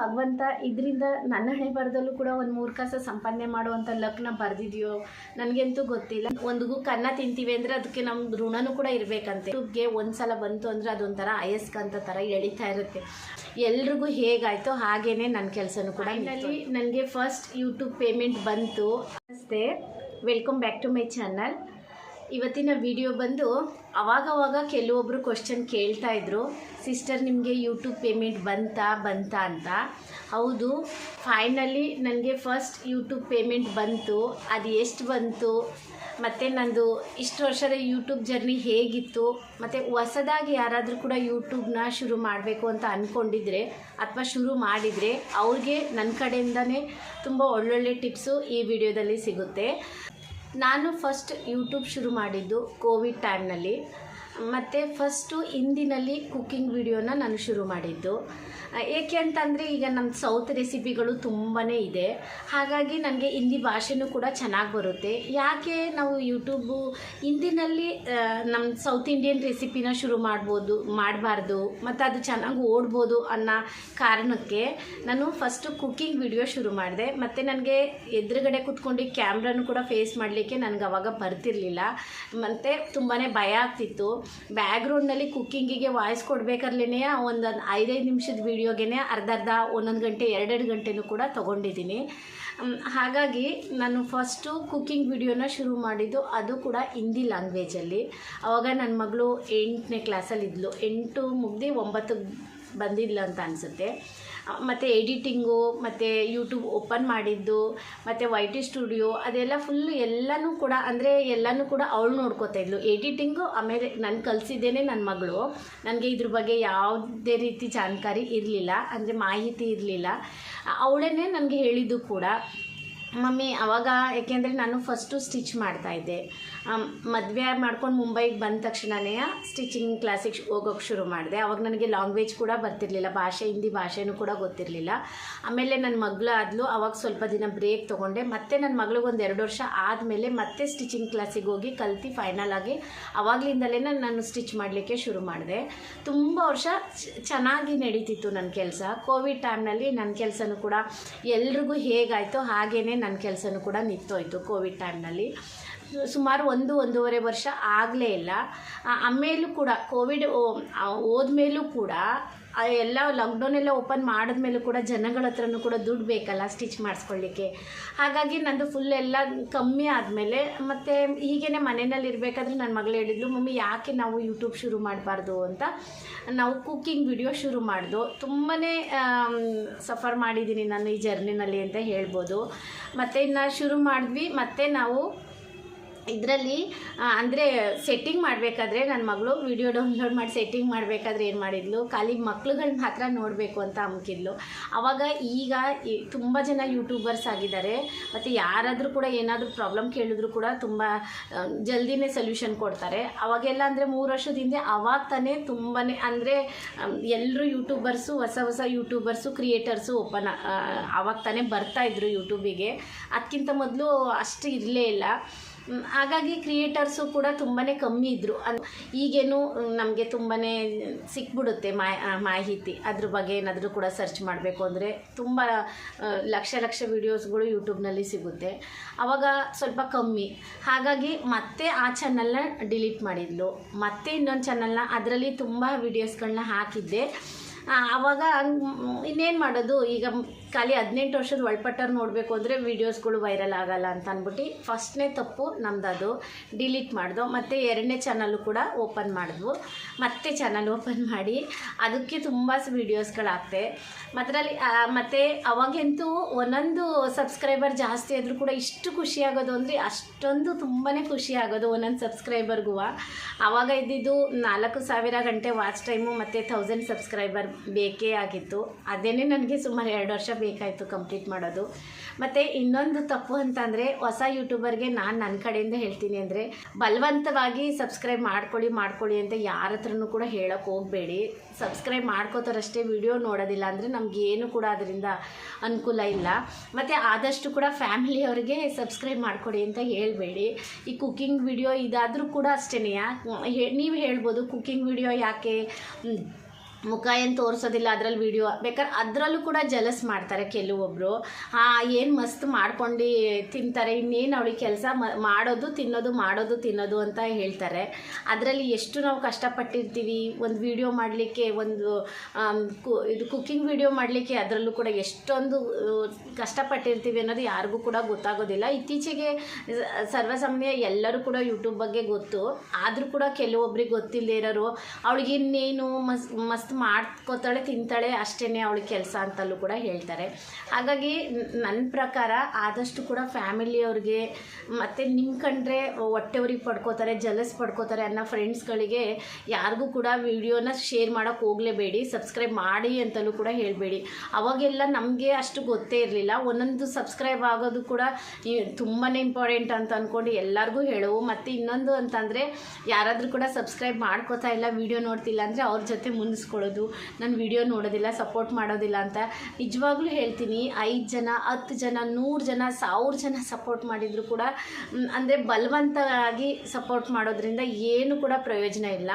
ಭಗವಂತ ಇದರಿಂದ ನನ್ನ ಹಣೆ ಬರದಲ್ಲೂ ಕೂಡ ಒಂದು ಮೂರು ಕಾಸು ಸಂಪಾದನೆ ಮಾಡುವಂಥ ಲಕ್ನ ಬರೆದಿದೆಯೋ? ನನಗಂತೂ ಗೊತ್ತಿಲ್ಲ. ಒಂದಿಗೂ ಕನ್ನ ತಿಂತೀವಿ ಅಂದರೆ ಅದಕ್ಕೆ ನಮ್ಮ ಋಣನೂ ಕೂಡ ಇರಬೇಕಂತೆ. ಯೂಟ್ಯೂಬ್ಗೆ ಒಂದು ಸಲ ಬಂತು ಅಂದರೆ ಅದೊಂಥರ ಅಯಸ್ಕಂತ ಥರ ಎಳಿತಾ ಇರುತ್ತೆ. ಎಲ್ರಿಗೂ ಹೇಗಾಯ್ತೋ ಹಾಗೇನೆ ನನ್ನ ಕೆಲಸನೂ ಕೂಡ ಇಲ್ಲಿ ನನಗೆ ಫಸ್ಟ್ ಯೂಟ್ಯೂಬ್ ಪೇಮೆಂಟ್ ಬಂತು. ನಮಸ್ತೆ. Welcome back to my channel ಇವತ್ತಿನ ವಿಡಿಯೋ ಬಂದು ಅವಾಗವಾಗ ಕೆಲವೊಬ್ಬರು ಕ್ವಶನ್ ಕೇಳ್ತಾ ಇದ್ರು ಸಿಸ್ಟರ್ ನಿಮಗೆ ಯೂಟ್ಯೂಬ್ ಪೇಮೆಂಟ್ ಬಂತಾ ಬಂತಾ ಅಂತ? ಹೌದು ಫೈನಲಿ ನನಗೆ ಫಸ್ಟ್ ಯೂಟ್ಯೂಬ್ ಪೇಮೆಂಟ್ ಬಂತು. ಅದು ಎಷ್ಟು ಬಂತು? ಮತ್ತು ನಂದು ಇಷ್ಟು ವರ್ಷದ ಯೂಟ್ಯೂಬ್ ಜರ್ನಿ ಹೇಗಿತ್ತು? ಮತ್ತು ಹೊಸದಾಗಿ ಯಾರಾದರೂ ಕೂಡ ಯೂಟ್ಯೂಬ್ನ ಶುರು ಮಾಡಬೇಕು ಅಂತ ಅಂದ್ಕೊಂಡಿದ್ರೆ ಅಥವಾ ಶುರು ಮಾಡಿದರೆ ಅವ್ರಿಗೆ ನನ್ನ ಕಡೆಯಿಂದನೇ ತುಂಬ ಒಳ್ಳೊಳ್ಳೆ ಟಿಪ್ಸು ಈ ವಿಡಿಯೋದಲ್ಲಿ ಸಿಗುತ್ತೆ. ನಾನು ಫಸ್ಟ್ ಯೂಟ್ಯೂಬ್ ಶುರು ಮಾಡಿದ್ದು ಕೋವಿಡ್ ಟೈಮ್ನಲ್ಲಿ ಮತ್ತು ಫಸ್ಟು ಹಿಂದಿನಲ್ಲಿ ಕುಕ್ಕಿಂಗ್ ವಿಡಿಯೋನ ನಾನು ಶುರು ಮಾಡಿದ್ದು. ಏಕೆ ಅಂತಂದರೆ ಈಗ ನಮ್ಮ ಸೌತ್ ರೆಸಿಪಿಗಳು ತುಂಬಾ ಇದೆ. ಹಾಗಾಗಿ ನನಗೆ ಹಿಂದಿ ಭಾಷೆನೂ ಕೂಡ ಚೆನ್ನಾಗಿ ಬರುತ್ತೆ. ಯಾಕೆ ನಾವು ಯೂಟ್ಯೂಬು ಹಿಂದಿನಲ್ಲಿ ನಮ್ಮ ಸೌತ್ ಇಂಡಿಯನ್ ರೆಸಿಪಿನ ಶುರು ಮಾಡ್ಬೋದು, ಮಾಡಬಾರ್ದು, ಮತ್ತು ಅದು ಚೆನ್ನಾಗಿ ಓಡ್ಬೋದು ಅನ್ನೋ ಕಾರಣಕ್ಕೆ ನಾನು ಫಸ್ಟು ಕುಕ್ಕಿಂಗ್ ವಿಡಿಯೋ ಶುರು ಮಾಡಿದೆ. ಮತ್ತು ನನಗೆ ಎದುರುಗಡೆ ಕೂತ್ಕೊಂಡು ಕ್ಯಾಮ್ರಾನು ಕೂಡ ಫೇಸ್ ಮಾಡಲಿಕ್ಕೆ ನನಗೆ ಅವಾಗ ಬರ್ತಿರಲಿಲ್ಲ. ಮತ್ತು ತುಂಬಾ ಭಯ ಆಗ್ತಿತ್ತು. ಬ್ಯಾಕ್ಗ್ರೌಂಡ್ನಲ್ಲಿ ಕುಕ್ಕಿಂಗಿಗೆ ವಾಯ್ಸ್ ಕೊಡಬೇಕಾರ್ಲೇ ಒಂದು ಐದೈದು ನಿಮಿಷದ ವೀಡಿಯೋಗೆ ಅರ್ಧ ಅರ್ಧ ಒಂದೊಂದು ಗಂಟೆ, ಎರಡೆರಡು ಗಂಟೆನೂ ಕೂಡ ತೊಗೊಂಡಿದ್ದೀನಿ. ಹಾಗಾಗಿ ನಾನು ಫಸ್ಟು ಕುಕ್ಕಿಂಗ್ ವಿಡಿಯೋನ ಶುರು ಮಾಡಿದ್ದು ಅದು ಕೂಡ ಹಿಂದಿ ಲ್ಯಾಂಗ್ವೇಜಲ್ಲಿ ಆವಾಗ ನನ್ನ ಮಗಳು ಎಂಟನೇ ಕ್ಲಾಸಲ್ಲಿ ಇದ್ಲು. ಎಂಟು ಮುಗ್ದು ಒಂಬತ್ತು ಬಂದಿಲ್ಲ ಅಂತ ಅನಿಸುತ್ತೆ. ಮತ್ತು ಎಡಿಟಿಂಗು ಮತ್ತು ಯೂಟ್ಯೂಬ್ ಓಪನ್ ಮಾಡಿದ್ದು, ಮತ್ತು ವೈ ಟಿ ಸ್ಟುಡಿಯೋ ಅದೆಲ್ಲ ಫುಲ್ಲು ಎಲ್ಲನೂ ಕೂಡ, ಅಂದರೆ ಎಲ್ಲನೂ ಕೂಡ ಅವಳು ನೋಡ್ಕೋತಾ ಇದ್ಲು. ಎಡಿಟಿಂಗು ಆಮೇಲೆ ನಾನು ಕಲಿಸಿದ್ದೇನೆ ನನ್ನ ಮಗಳು. ನನಗೆ ಇದ್ರ ಬಗ್ಗೆ ಯಾವುದೇ ರೀತಿ ಜಾಣಕಾರಿ ಇರಲಿಲ್ಲ, ಅಂದರೆ ಮಾಹಿತಿ ಇರಲಿಲ್ಲ. ಅವಳೇ ನನಗೆ ಹೇಳಿದ್ದು ಕೂಡ. ಮಮ್ಮಿ, ಅವಾಗ ಏಕೆಂದರೆ ನಾನು ಫಸ್ಟು ಸ್ಟಿಚ್ ಮಾಡ್ತಾಯಿದ್ದೆ ಮದುವೆ ಮಾಡ್ಕೊಂಡು ಮುಂಬೈಗೆ ಬಂದ ತಕ್ಷಣವೇ ಸ್ಟಿಚಿಂಗ್ ಕ್ಲಾಸಿಗೆ ಹೋಗೋಕ್ಕೆ ಶುರು ಮಾಡಿದೆ. ಅವಾಗ ನನಗೆ ಲ್ಯಾಂಗ್ವೇಜ್ ಕೂಡ ಬರ್ತಿರಲಿಲ್ಲ, ಭಾಷೆ, ಹಿಂದಿ ಭಾಷೆನೂ ಕೂಡ ಗೊತ್ತಿರಲಿಲ್ಲ. ಆಮೇಲೆ ನನ್ನ ಮಗಳು ಆದಲು, ಅವಾಗ ಸ್ವಲ್ಪ ದಿನ ಬ್ರೇಕ್ ತೊಗೊಂಡೆ. ಮತ್ತೆ ನನ್ನ ಮಗಳಿಗೆ ಒಂದು ಎರಡು ವರ್ಷ ಆದಮೇಲೆ ಮತ್ತೆ ಸ್ಟಿಚಿಂಗ್ ಕ್ಲಾಸಿಗೆ ಹೋಗಿ ಕಲ್ತು ಫೈನಲ್ ಆಗಿ ಅವಾಗಲಿಂದಲೇ ನಾನು ಸ್ಟಿಚ್ ಮಾಡಲಿಕ್ಕೆ ಶುರು ಮಾಡಿದೆ. ತುಂಬ ವರ್ಷ ಚೆನ್ನಾಗಿ ನಡೀತಿತ್ತು ನನ್ನ ಕೆಲಸ. ಕೋವಿಡ್ ಟೈಮ್ನಲ್ಲಿ ನನ್ನ ಕೆಲಸನೂ ಕೂಡ ಎಲ್ರಿಗೂ ಹೇಗಾಯಿತು ಹಾಗೇ ನನ್ನ ಕೆಲಸನೂ ಕೂಡ ನಿಂತೋಯ್ತು ಕೋವಿಡ್ ಟೈಮ್ನಲ್ಲಿ. ಸುಮಾರು ಒಂದು, ಒಂದೂವರೆ ವರ್ಷ ಆಗಲೇ ಇಲ್ಲ. ಆಮೇಲೂ ಕೂಡ ಕೋವಿಡ್ ಹೋದ್ಮೇಲೂ ಕೂಡ ಎಲ್ಲ ಲಾಕ್ಡೌನ್ ಎಲ್ಲ ಓಪನ್ ಮಾಡಿದ್ಮೇಲೂ ಕೂಡ ಜನಗಳ ಹತ್ರನೂ ಕೂಡ ದುಡ್ಡು ಬೇಕಲ್ಲ ಸ್ಟಿಚ್ ಮಾಡಿಸ್ಕೊಳ್ಳಿಕ್ಕೆ ಹಾಗಾಗಿ ನಂದು ಫುಲ್ ಎಲ್ಲ ಕಮ್ಮಿ ಆದಮೇಲೆ ಮತ್ತು ಹೀಗೇ ಮನೆಯಲ್ಲಿ ಇರಬೇಕಾದ್ರೆ ನನ್ನ ಮಗಳು ಹೇಳಿದ್ಲು, ಮಮ್ಮಿ, ಯಾಕೆ ನಾವು ಯೂಟ್ಯೂಬ್ ಶುರು ಮಾಡಬಾರ್ದು? ಅಂತ. ನಾವು ಕುಕ್ಕಿಂಗ್ ವಿಡಿಯೋ ಶುರು ಮಾಡ್ದು ತುಂಬಾ ಸಫರ್ ಮಾಡಿದ್ದೀನಿ ನಾನು ಈ ಜರ್ನಿನಲ್ಲಿ ಅಂತ ಹೇಳ್ಬೋದು. ಮತ್ತು ಇನ್ನು ಶುರು ಮಾಡಿದ್ವಿ, ಮತ್ತು ನಾವು ಇದರಲ್ಲಿ ಅಂದರೆ ಸೆಟ್ಟಿಂಗ್ ಮಾಡಬೇಕಾದ್ರೆ ನನ್ನ ಮಗಳು ವಿಡಿಯೋ ಡೌನ್ಲೋಡ್ ಮಾಡಿ ಸೆಟ್ಟಿಂಗ್ ಮಾಡಬೇಕಾದ್ರೆ ಏನು ಮಾಡಿದ್ಲು? ಖಾಲಿ ಮಕ್ಳುಗಳನ್ನ ಮಾತ್ರ ನೋಡಬೇಕು ಅಂತ ಅಮ್ಕಿದ್ಲು ಆವಾಗ ಈಗ ತುಂಬ ಜನ ಯೂಟ್ಯೂಬರ್ಸ್ ಆಗಿದ್ದಾರೆ. ಮತ್ತು ಯಾರಾದರೂ ಕೂಡ ಏನಾದರೂ ಪ್ರಾಬ್ಲಮ್ ಕೇಳಿದ್ರು ಕೂಡ ತುಂಬ ಜಲ್ದಿನೇ ಸೊಲ್ಯೂಷನ್ ಕೊಡ್ತಾರೆ. ಅವಾಗೆಲ್ಲ ಅಂದರೆ ಮೂರು ವರ್ಷದ ಹಿಂದೆ ಅವಾಗ ತಾನೇ ತುಂಬಾ ಅಂದರೆ ಎಲ್ಲರೂ ಯೂಟ್ಯೂಬರ್ಸು ಹೊಸ ಹೊಸ ಯೂಟ್ಯೂಬರ್ಸು ಕ್ರಿಯೇಟರ್ಸು ಓಪನ್ ಆವಾಗ ತಾನೇ ಬರ್ತಾಯಿದ್ರು ಯೂಟ್ಯೂಬಿಗೆ ಅದಕ್ಕಿಂತ ಮೊದಲು ಅಷ್ಟು ಇರಲೇ ಇಲ್ಲ. ಹಾಗಾಗಿ ಕ್ರಿಯೇಟರ್ಸು ಕೂಡ ತುಂಬಾ ಕಮ್ಮಿ ಇದ್ದರು ಅದು ಈಗೇನು ನಮಗೆ ತುಂಬಾ ಸಿಕ್ಬಿಡುತ್ತೆ ಮಾಹಿತಿ. ಅದ್ರ ಬಗ್ಗೆ ಏನಾದರೂ ಕೂಡ ಸರ್ಚ್ ಮಾಡಬೇಕು ಅಂದರೆ ತುಂಬ ಲಕ್ಷ ಲಕ್ಷ ವೀಡಿಯೋಸ್ಗಳು ಯೂಟ್ಯೂಬ್ನಲ್ಲಿ ಸಿಗುತ್ತೆ. ಆವಾಗ ಸ್ವಲ್ಪ ಕಮ್ಮಿ. ಹಾಗಾಗಿ ಮತ್ತೆ ಆ ಚಾನಲ್ನ ಡಿಲೀಟ್ ಮಾಡಿದ್ಲು. ಮತ್ತೆ ಇನ್ನೊಂದು ಚಾನಲ್ನ ಅದರಲ್ಲಿ ತುಂಬ ವೀಡಿಯೋಸ್ಗಳನ್ನ ಹಾಕಿದ್ದೆ. ಆವಾಗ ಇನ್ನೇನು ಮಾಡೋದು? ಈಗ ಖಾಲಿ ಹದಿನೆಂಟು ವರ್ಷದ ಒಳಪಟ್ಟವ್ರು ನೋಡಬೇಕು ಅಂದರೆ ವೀಡಿಯೋಸ್ಗಳು ವೈರಲ್ ಆಗಲ್ಲ ಅಂತ ಅಂದ್ಬಿಟ್ಟು ಫಸ್ಟ್ನೇ ತಪ್ಪು ನಮ್ದು ಅದು ಡಿಲೀಟ್ ಮಾಡಿದ್ವು ಮತ್ತು ಎರಡನೇ ಚಾನಲ್ಲು ಕೂಡ ಓಪನ್ ಮಾಡಿದ್ವು. ಮತ್ತೆ ಚಾನಲ್ ಓಪನ್ ಮಾಡಿ ಅದಕ್ಕೆ ತುಂಬ ವೀಡಿಯೋಸ್ಗಳಾಗ್ತೆ ಮತ್ತರಲ್ಲಿ ಮತ್ತು ಅವಾಗಂತೂ ಒಂದೊಂದು ಸಬ್ಸ್ಕ್ರೈಬರ್ ಜಾಸ್ತಿ ಆದರೂ ಕೂಡ ಇಷ್ಟು ಖುಷಿ ಆಗೋದು ಅಂದರೆ ಅಷ್ಟೊಂದು ತುಂಬಾ ಖುಷಿ ಆಗೋದು ಒಂದೊಂದು ಸಬ್ಸ್ಕ್ರೈಬರ್ಗೂ ಆವಾಗ ಇದ್ದಿದ್ದು ನಾಲ್ಕು ಸಾವಿರ ಗಂಟೆ ವಾಚ್ ಟೈಮು ಮತ್ತು ತೌಸಂಡ್ ಸಬ್ಸ್ಕ್ರೈಬರ್ ಬೇಕೇ ಆಗಿತ್ತು. ಅದೇನೇ ನನಗೆ ಸುಮಾರು ಎರಡು ವರ್ಷ ಬೇಕಾಯಿತು ಕಂಪ್ಲೀಟ್ ಮಾಡೋದು. ಮತ್ತು ಇನ್ನೊಂದು ತಪ್ಪು ಅಂತಂದರೆ ಹೊಸ ಯೂಟ್ಯೂಬರ್ಗೆ ನಾನು ನನ್ನ ಕಡೆಯಿಂದ ಹೇಳ್ತೀನಿ ಅಂದರೆ ಬಲವಂತವಾಗಿ ಸಬ್ಸ್ಕ್ರೈಬ್ ಮಾಡ್ಕೊಳ್ಳಿ ಮಾಡ್ಕೊಳ್ಳಿ ಅಂತ ಯಾರ ಹತ್ರನೂ ಕೂಡ ಹೇಳೋಕ್ಕೆ ಹೋಗಬೇಡಿ. ಸಬ್ಸ್ಕ್ರೈಬ್ ಮಾಡ್ಕೋತಾರಷ್ಟೇ ವಿಡಿಯೋ ನೋಡೋದಿಲ್ಲ ಅಂದರೆ ನಮ್ಗೆ ಏನು ಕೂಡ ಅದರಿಂದ ಅನುಕೂಲ ಇಲ್ಲ. ಮತ್ತು ಆದಷ್ಟು ಕೂಡ ಫ್ಯಾಮಿಲಿಯವ್ರಿಗೆ ಸಬ್ಸ್ಕ್ರೈಬ್ ಮಾಡಿಕೊಡಿ ಅಂತ ಹೇಳಬೇಡಿ. ಈ ಕುಕ್ಕಿಂಗ್ ವಿಡಿಯೋ ಇದಾದರೂ ಕೂಡ ಅಷ್ಟೇ ನೀವು ಹೇಳ್ಬೋದು ಕುಕ್ಕಿಂಗ್ ವಿಡಿಯೋ ಯಾಕೆ? ಮುಖ ಏನು ತೋರಿಸೋದಿಲ್ಲ ಅದರಲ್ಲಿ ವಿಡಿಯೋ ಬೇಕಾದ್ರೆ ಅದರಲ್ಲೂ ಕೂಡ ಜಲಸ್ ಮಾಡ್ತಾರೆ ಕೆಲವೊಬ್ಬರು ಏನು ಮಸ್ತ್ ಮಾಡ್ಕೊಂಡು ತಿಂತಾರೆ, ಇನ್ನೇನು ಅವಳಿಗೆ ಕೆಲಸ ಮಾಡೋದು ತಿನ್ನೋದು ಮಾಡೋದು ತಿನ್ನೋದು ಅಂತ ಹೇಳ್ತಾರೆ. ಅದರಲ್ಲಿ ಎಷ್ಟು ನಾವು ಕಷ್ಟಪಟ್ಟಿರ್ತೀವಿ, ಒಂದು ವಿಡಿಯೋ ಮಾಡಲಿಕ್ಕೆ, ಒಂದು ಇದು ಕುಕ್ಕಿಂಗ್ ವಿಡಿಯೋ ಮಾಡಲಿಕ್ಕೆ ಅದರಲ್ಲೂ ಕೂಡ ಎಷ್ಟೊಂದು ಕಷ್ಟಪಟ್ಟಿರ್ತೀವಿ ಅನ್ನೋದು ಯಾರಿಗೂ ಕೂಡ ಗೊತ್ತಾಗೋದಿಲ್ಲ. ಇತ್ತೀಚೆಗೆ ಸರ್ವಸಾಮಾನ್ಯ ಎಲ್ಲರೂ ಕೂಡ ಯೂಟ್ಯೂಬ್ ಬಗ್ಗೆ ಗೊತ್ತು. ಆದರೂ ಕೂಡ ಕೆಲವೊಬ್ರಿಗೆ ಗೊತ್ತಿಲ್ಲದೆ ಇರೋರು, ಅವಳಿಗೆ ಇನ್ನೇನು ಮಸ್, ಮಸ್ತ್ ಮಾಡ್ಕೋತಾಳೆ, ತಿಂತಾಳೆ ಅಷ್ಟೇ ಅವಳಿಗೆ ಕೆಲಸ ಅಂತಲೂ ಕೂಡ ಹೇಳ್ತಾರೆ. ಹಾಗಾಗಿ ನನ್ನ ಪ್ರಕಾರ ಆದಷ್ಟು ಕೂಡ ಫ್ಯಾಮಿಲಿಯವ್ರಿಗೆ ಮತ್ತು ನಿಮ್ಮ ಕಂಡ್ರೆ ಹೊಟ್ಟೆವ್ರಿಗೆ ಪಡ್ಕೋತಾರೆ ಜಲಸ್ ಪಡ್ಕೋತಾರೆ ಅನ್ನೋ ಫ್ರೆಂಡ್ಸ್ಗಳಿಗೆ ಯಾರಿಗೂ ಕೂಡ ವಿಡಿಯೋನ ಶೇರ್ ಮಾಡೋಕ್ಕೆ ಹೋಗಲೇಬೇಡಿ ಸಬ್ಸ್ಕ್ರೈಬ್ ಮಾಡಿ ಅಂತಲೂ ಕೂಡ ಹೇಳಬೇಡಿ. ಅವಾಗೆಲ್ಲ ನಮಗೆ ಅಷ್ಟು ಗೊತ್ತೇ ಇರಲಿಲ್ಲ. ಒಂದೊಂದು ಸಬ್ಸ್ಕ್ರೈಬ್ ಆಗೋದು ಕೂಡ ತುಂಬಾ ಇಂಪಾರ್ಟೆಂಟ್ ಅಂತ ಅಂದ್ಕೊಂಡು ಎಲ್ಲರಿಗೂ ಹೇಳುವು. ಮತ್ತು ಇನ್ನೊಂದು ಅಂತಂದರೆ ಯಾರಾದರೂ ಕೂಡ ಸಬ್ಸ್ಕ್ರೈಬ್ ಮಾಡ್ಕೋತಾ ಇಲ್ಲ ವಿಡಿಯೋ ನೋಡ್ತಿಲ್ಲ ಅಂದರೆ ಅವ್ರ ಜೊತೆ ಮುಂದಿಸ್ಕೊಳ್ಳೋದು ನನ್ನ ವಿಡಿಯೋ ನೋಡೋದಿಲ್ಲ ಸಪೋರ್ಟ್ ಮಾಡೋದಿಲ್ಲ ಅಂತ ನಿಜವಾಗ್ಲೂ ಹೇಳ್ತೀನಿ. ಐದು ಜನ, ಹತ್ತು ಜನ, ನೂರು ಜನ, ಸಾವಿರ ಜನ ಸಪೋರ್ಟ್ ಮಾಡಿದರೂ ಕೂಡ ಅಂದರೆ ಬಲವಂತವಾಗಿ ಸಪೋರ್ಟ್ ಮಾಡೋದ್ರಿಂದ ಏನು ಕೂಡ ಪ್ರಯೋಜನ ಇಲ್ಲ.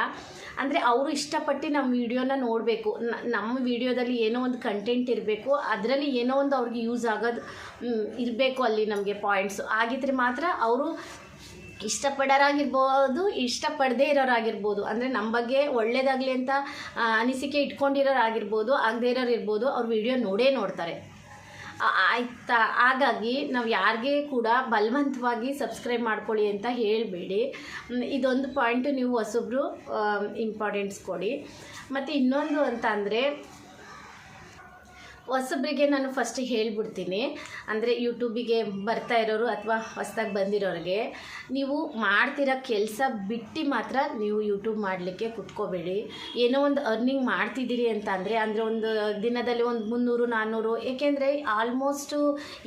ಅಂದರೆ ಅವರು ಇಷ್ಟಪಟ್ಟು ನಮ್ಮ ವಿಡಿಯೋನ ನೋಡಬೇಕು. ನಮ್ಮ ವಿಡಿಯೋದಲ್ಲಿ ಏನೋ ಒಂದು ಕಂಟೆಂಟ್ ಇರಬೇಕು, ಅದರಲ್ಲಿ ಏನೋ ಒಂದು ಅವ್ರಿಗೆ ಯೂಸ್ ಆಗೋದು ಇರಬೇಕು ಅಲ್ಲಿ ನಮಗೆ ಪಾಯಿಂಟ್ಸು ಆಗಿದ್ರೆ ಮಾತ್ರ ಅವರು ಇಷ್ಟಪಡೋರಾಗಿರ್ಬೋದು, ಇಷ್ಟಪಡದೇ ಇರೋರಾಗಿರ್ಬೋದು. ಅಂದರೆ ನಮ್ಮ ಬಗ್ಗೆ ಒಳ್ಳೇದಾಗಲಿ ಅಂತ ಅನಿಸಿಕೆ ಇಟ್ಕೊಂಡಿರೋರಾಗಿರ್ಬೋದು, ಆಗದೇ ಇರೋರು ಇರ್ಬೋದು ಅವ್ರ ವಿಡಿಯೋ ನೋಡೇ ನೋಡ್ತಾರೆ. ಆಯ್ತಾ? ಹಾಗಾಗಿ ನಾವು ಯಾರಿಗೆ ಕೂಡ ಬಲವಂತವಾಗಿ ಸಬ್ಸ್ಕ್ರೈಬ್ ಮಾಡ್ಕೊಳ್ಳಿ ಅಂತ ಹೇಳಬೇಡಿ. ಇದೊಂದು ಪಾಯಿಂಟು ನೀವು ಹೊಸೊಬ್ರು ಇಂಪಾರ್ಟೆನ್ಸ್ ಕೊಡಿ. ಮತ್ತು ಇನ್ನೊಂದು ಅಂತ ಅಂದರೆ ಹೊಸಬ್ರಿಗೆ ನಾನು ಫಸ್ಟ್ ಹೇಳ್ಬಿಡ್ತೀನಿ. ಅಂದರೆ ಯೂಟ್ಯೂಬಿಗೆ ಬರ್ತಾ ಇರೋರು ಅಥವಾ ಹೊಸ್ದಾಗಿ ಬಂದಿರೋರಿಗೆ, ನೀವು ಮಾಡ್ತಿರೋ ಕೆಲಸ ಬಿಟ್ಟು ಮಾತ್ರ ನೀವು ಯೂಟ್ಯೂಬ್ ಮಾಡಲಿಕ್ಕೆ ಕುತ್ಕೋಬೇಡಿ. ಏನೋ ಒಂದು ಅರ್ನಿಂಗ್ ಮಾಡ್ತಿದ್ದೀರಿ ಅಂತ ಅಂದರೆ ಅಂದರೆ ಒಂದು ದಿನದಲ್ಲಿ ಒಂದು ಮುನ್ನೂರು ನಾನ್ನೂರು ಏಕೆಂದರೆ ಆಲ್ಮೋಸ್ಟು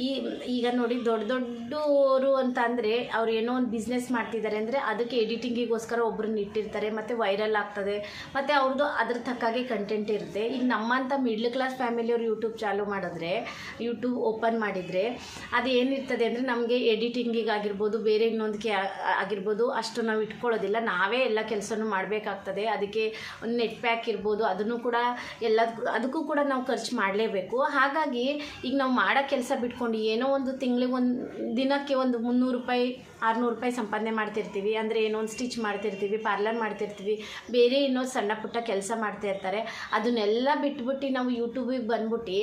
ಈ, ಈಗ ನೋಡಿ ದೊಡ್ಡ ದೊಡ್ಡವರು ಅಂತ ಅಂದರೆ ಅವ್ರು ಏನೋ ಒಂದು ಬಿಸ್ನೆಸ್ ಮಾಡ್ತಿದ್ದಾರೆ ಅಂದರೆ ಅದಕ್ಕೆ ಎಡಿಟಿಂಗಿಗೋಸ್ಕರ ಒಬ್ರನ್ನ ಇಟ್ಟಿರ್ತಾರೆ ಮತ್ತು ವೈರಲ್ ಆಗ್ತದೆ, ಮತ್ತು ಅವ್ರದ್ದು ಅದ್ರ ತಕ್ಕಾಗೆ ಕಂಟೆಂಟ್ ಇರುತ್ತೆ. ಈಗ ನಮ್ಮಂಥ ಮಿಡ್ಲ್ ಕ್ಲಾಸ್ ಫ್ಯಾಮಿಲಿಯವ್ರು ಯೂಟ್ಯೂಬ್ ಚಾಲೂ ಮಾಡಿದ್ರೆ ಯೂಟ್ಯೂಬ್ ಓಪನ್ ಮಾಡಿದರೆ, ಅದು ಏನಿರ್ತದೆ ಅಂದರೆ ನಮಗೆ ಎಡಿಟಿಂಗಿಗಾಗಿರ್ಬೋದು ಬೇರೆ ಇನ್ನೊಂದಕ್ಕೆ ಆಗಿರ್ಬೋದು, ಅಷ್ಟು ನಾವು ಇಟ್ಕೊಳ್ಳೋದಿಲ್ಲ. ನಾವೇ ಎಲ್ಲ ಕೆಲಸನೂ ಮಾಡಬೇಕಾಗ್ತದೆ. ಅದಕ್ಕೆ ಒಂದು ನೆಟ್ ಪ್ಯಾಕ್ ಇರ್ಬೋದು, ಅದನ್ನು ಕೂಡ ಎಲ್ಲ ಅದಕ್ಕೂ ಕೂಡ ನಾವು ಖರ್ಚು ಮಾಡಲೇಬೇಕು. ಹಾಗಾಗಿ ಈಗ ನಾವು ಮಾಡೋ ಕೆಲಸ ಬಿಟ್ಕೊಂಡು ಏನೋ ಒಂದು ತಿಂಗಳಿಗೆ ಒಂದು ದಿನಕ್ಕೆ ಒಂದು ಮುನ್ನೂರು ರೂಪಾಯಿ ಆರುನೂರು ರೂಪಾಯಿ ಸಂಪಾದನೆ ಮಾಡ್ತಿರ್ತೀವಿ, ಅಂದರೆ ಏನೋ ಒಂದು ಸ್ಟಿಚ್ ಮಾಡ್ತಿರ್ತೀವಿ ಪಾರ್ಲರ್ ಮಾಡ್ತಿರ್ತೀವಿ, ಬೇರೆ ಇನ್ನೊಂದು ಸಣ್ಣ ಪುಟ್ಟ ಕೆಲಸ ಮಾಡ್ತಾ ಇರ್ತಾರೆ. ಅದನ್ನೆಲ್ಲ ಬಿಟ್ಬಿಟ್ಟು ನಾವು ಯೂಟ್ಯೂಬಿಗೆ ಬಂದ್ಬಿಟ್ಟು,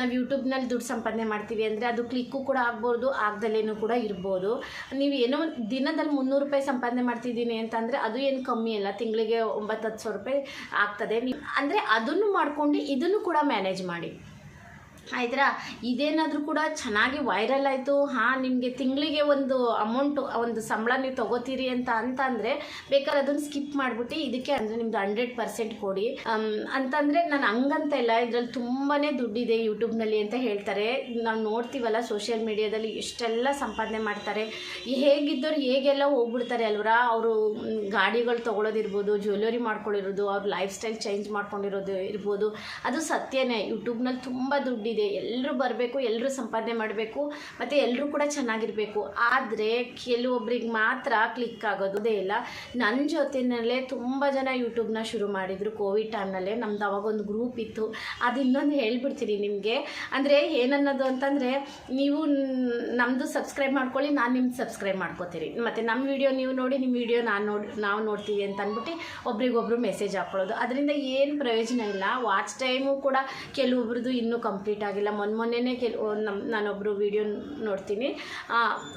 ನಾವು ಯೂಟ್ಯೂಬ್ನಲ್ಲಿ ದುಡ್ಡು ಸಂಪಾದನೆ ಮಾಡ್ತೀವಿ ಅಂದರೆ ಅದು ಕ್ಲಿಕ್ಕು ಕೂಡ ಆಗ್ಬೋದು ಆಗ್ದಲೇನೂ ಕೂಡ ಇರ್ಬೋದು. ನೀವು ಏನೋ ದಿನದಲ್ಲಿ ಮುನ್ನೂರು ರೂಪಾಯಿ ಸಂಪಾದನೆ ಮಾಡ್ತಿದ್ದೀನಿ ಅಂತಂದರೆ ಅದು ಏನು ಕಮ್ಮಿ ಅಲ್ಲ, ತಿಂಗಳಿಗೆ ಒಂಬತ್ತು ಹತ್ತು ಸಾವಿರ ರೂಪಾಯಿ ಆಗ್ತದೆ. ನೀವು ಅಂದರೆ ಅದನ್ನು ಮಾಡ್ಕೊಂಡು ಇದನ್ನು ಕೂಡ ಮ್ಯಾನೇಜ್ ಮಾಡಿ. ಆಯ್ತಾ ಇದೇನಾದರೂ ಕೂಡ ಚೆನ್ನಾಗಿ ವೈರಲ್ ಆಯಿತು, ಹಾಂ, ನಿಮಗೆ ತಿಂಗಳಿಗೆ ಒಂದು ಅಮೌಂಟು ಒಂದು ಸಂಬಳ ನೀವು ತೊಗೋತೀರಿ ಅಂತ ಅಂತಂದರೆ ಬೇಕಾದ್ರೆ ಅದನ್ನು ಸ್ಕಿಪ್ ಮಾಡಿಬಿಟ್ಟು ಇದಕ್ಕೆ ಅಂದರೆ ನಿಮ್ದು ಹಂಡ್ರೆಡ್ ಪರ್ಸೆಂಟ್ ಕೊಡಿ. ಅಂತಂದರೆ ನಾನು ಹಂಗಂತ ಇಲ್ಲ, ಇದರಲ್ಲಿ ತುಂಬಾ ದುಡ್ಡಿದೆ ಯೂಟ್ಯೂಬ್ನಲ್ಲಿ ಅಂತ ಹೇಳ್ತಾರೆ. ನಾವು ನೋಡ್ತೀವಲ್ಲ ಸೋಷಿಯಲ್ ಮೀಡಿಯಾದಲ್ಲಿ ಎಷ್ಟೆಲ್ಲ ಸಂಪಾದನೆ ಮಾಡ್ತಾರೆ. ಹೇಗಿದ್ದವ್ರು ಹೇಗೆಲ್ಲ ಹೋಗ್ಬಿಡ್ತಾರೆ ಅಲ್ವರ? ಅವರು ಗಾಡಿಗಳು ತೊಗೊಳೋದಿರ್ಬೋದು ಜ್ಯುವೆಲರಿ ಮಾಡ್ಕೊಳ್ಳಿರೋದು ಅವ್ರ ಲೈಫ್ ಸ್ಟೈಲ್ ಚೇಂಜ್ ಮಾಡ್ಕೊಂಡಿರೋದು ಇರ್ಬೋದು. ಅದು ಸತ್ಯನೇ, ಯೂಟ್ಯೂಬ್ನಲ್ಲಿ ತುಂಬ ದುಡ್ಡಿದೆ. ಎಲ್ಲರೂ ಬರಬೇಕು ಎಲ್ಲರೂ ಸಂಪಾದನೆ ಮಾಡಬೇಕು, ಮತ್ತು ಎಲ್ಲರೂ ಕೂಡ ಚೆನ್ನಾಗಿರಬೇಕು. ಆದರೆ ಕೆಲವೊಬ್ರಿಗೆ ಮಾತ್ರ ಕ್ಲಿಕ್ ಆಗೋದೇ ಇಲ್ಲ. ನನ್ನ ಜೊತೆಯಲ್ಲೇ ತುಂಬ ಜನ ಯೂಟ್ಯೂಬ್ನ ಶುರು ಮಾಡಿದರು ಕೋವಿಡ್ ಟೈಮ್ನಲ್ಲೇ ನಮ್ದು ಅವಾಗೊಂದು ಗ್ರೂಪ್ ಇತ್ತು. ಅದು ಇನ್ನೊಂದು ಹೇಳ್ಬಿಡ್ತೀನಿ ನಿಮಗೆ. ಅಂದರೆ ಏನನ್ನೋದು ಅಂತಂದರೆ ನೀವು ನಮ್ಮದು ಸಬ್ಸ್ಕ್ರೈಬ್ ಮಾಡ್ಕೊಳ್ಳಿ, ನಾನು ನಿಮ್ಮ ಸಬ್ಸ್ಕ್ರೈಬ್ ಮಾಡ್ಕೋತೀರಿ ಮತ್ತು ನಮ್ಮ ವಿಡಿಯೋ ನೀವು ನೋಡಿ ನಿಮ್ಮ ವಿಡಿಯೋ ನಾನು ನೋಡಿ, ನಾವು ನೋಡ್ತೀವಿ ಅಂತ ಅಂದ್ಬಿಟ್ಟು ಒಬ್ರಿಗೊಬ್ರು ಮೆಸೇಜ್ ಹಾಕ್ಕೊಳ್ಳೋದು. ಅದರಿಂದ ಏನು ಪ್ರಯೋಜನ ಇಲ್ಲ. ವಾಚ್ ಟೈಮು ಕೂಡ ಕೆಲವೊಬ್ರದ್ದು ಇನ್ನೂ ಕಂಪ್ಲೀಟ್ ಆಗಿಲ್ಲ. ಮೊನ್ನೆ ಮೊನ್ನೆನೇ ಕೆಲವು ನಮ್ಮ ನಾನೊಬ್ಬರು ವಿಡಿಯೋ ನೋಡ್ತೀನಿ.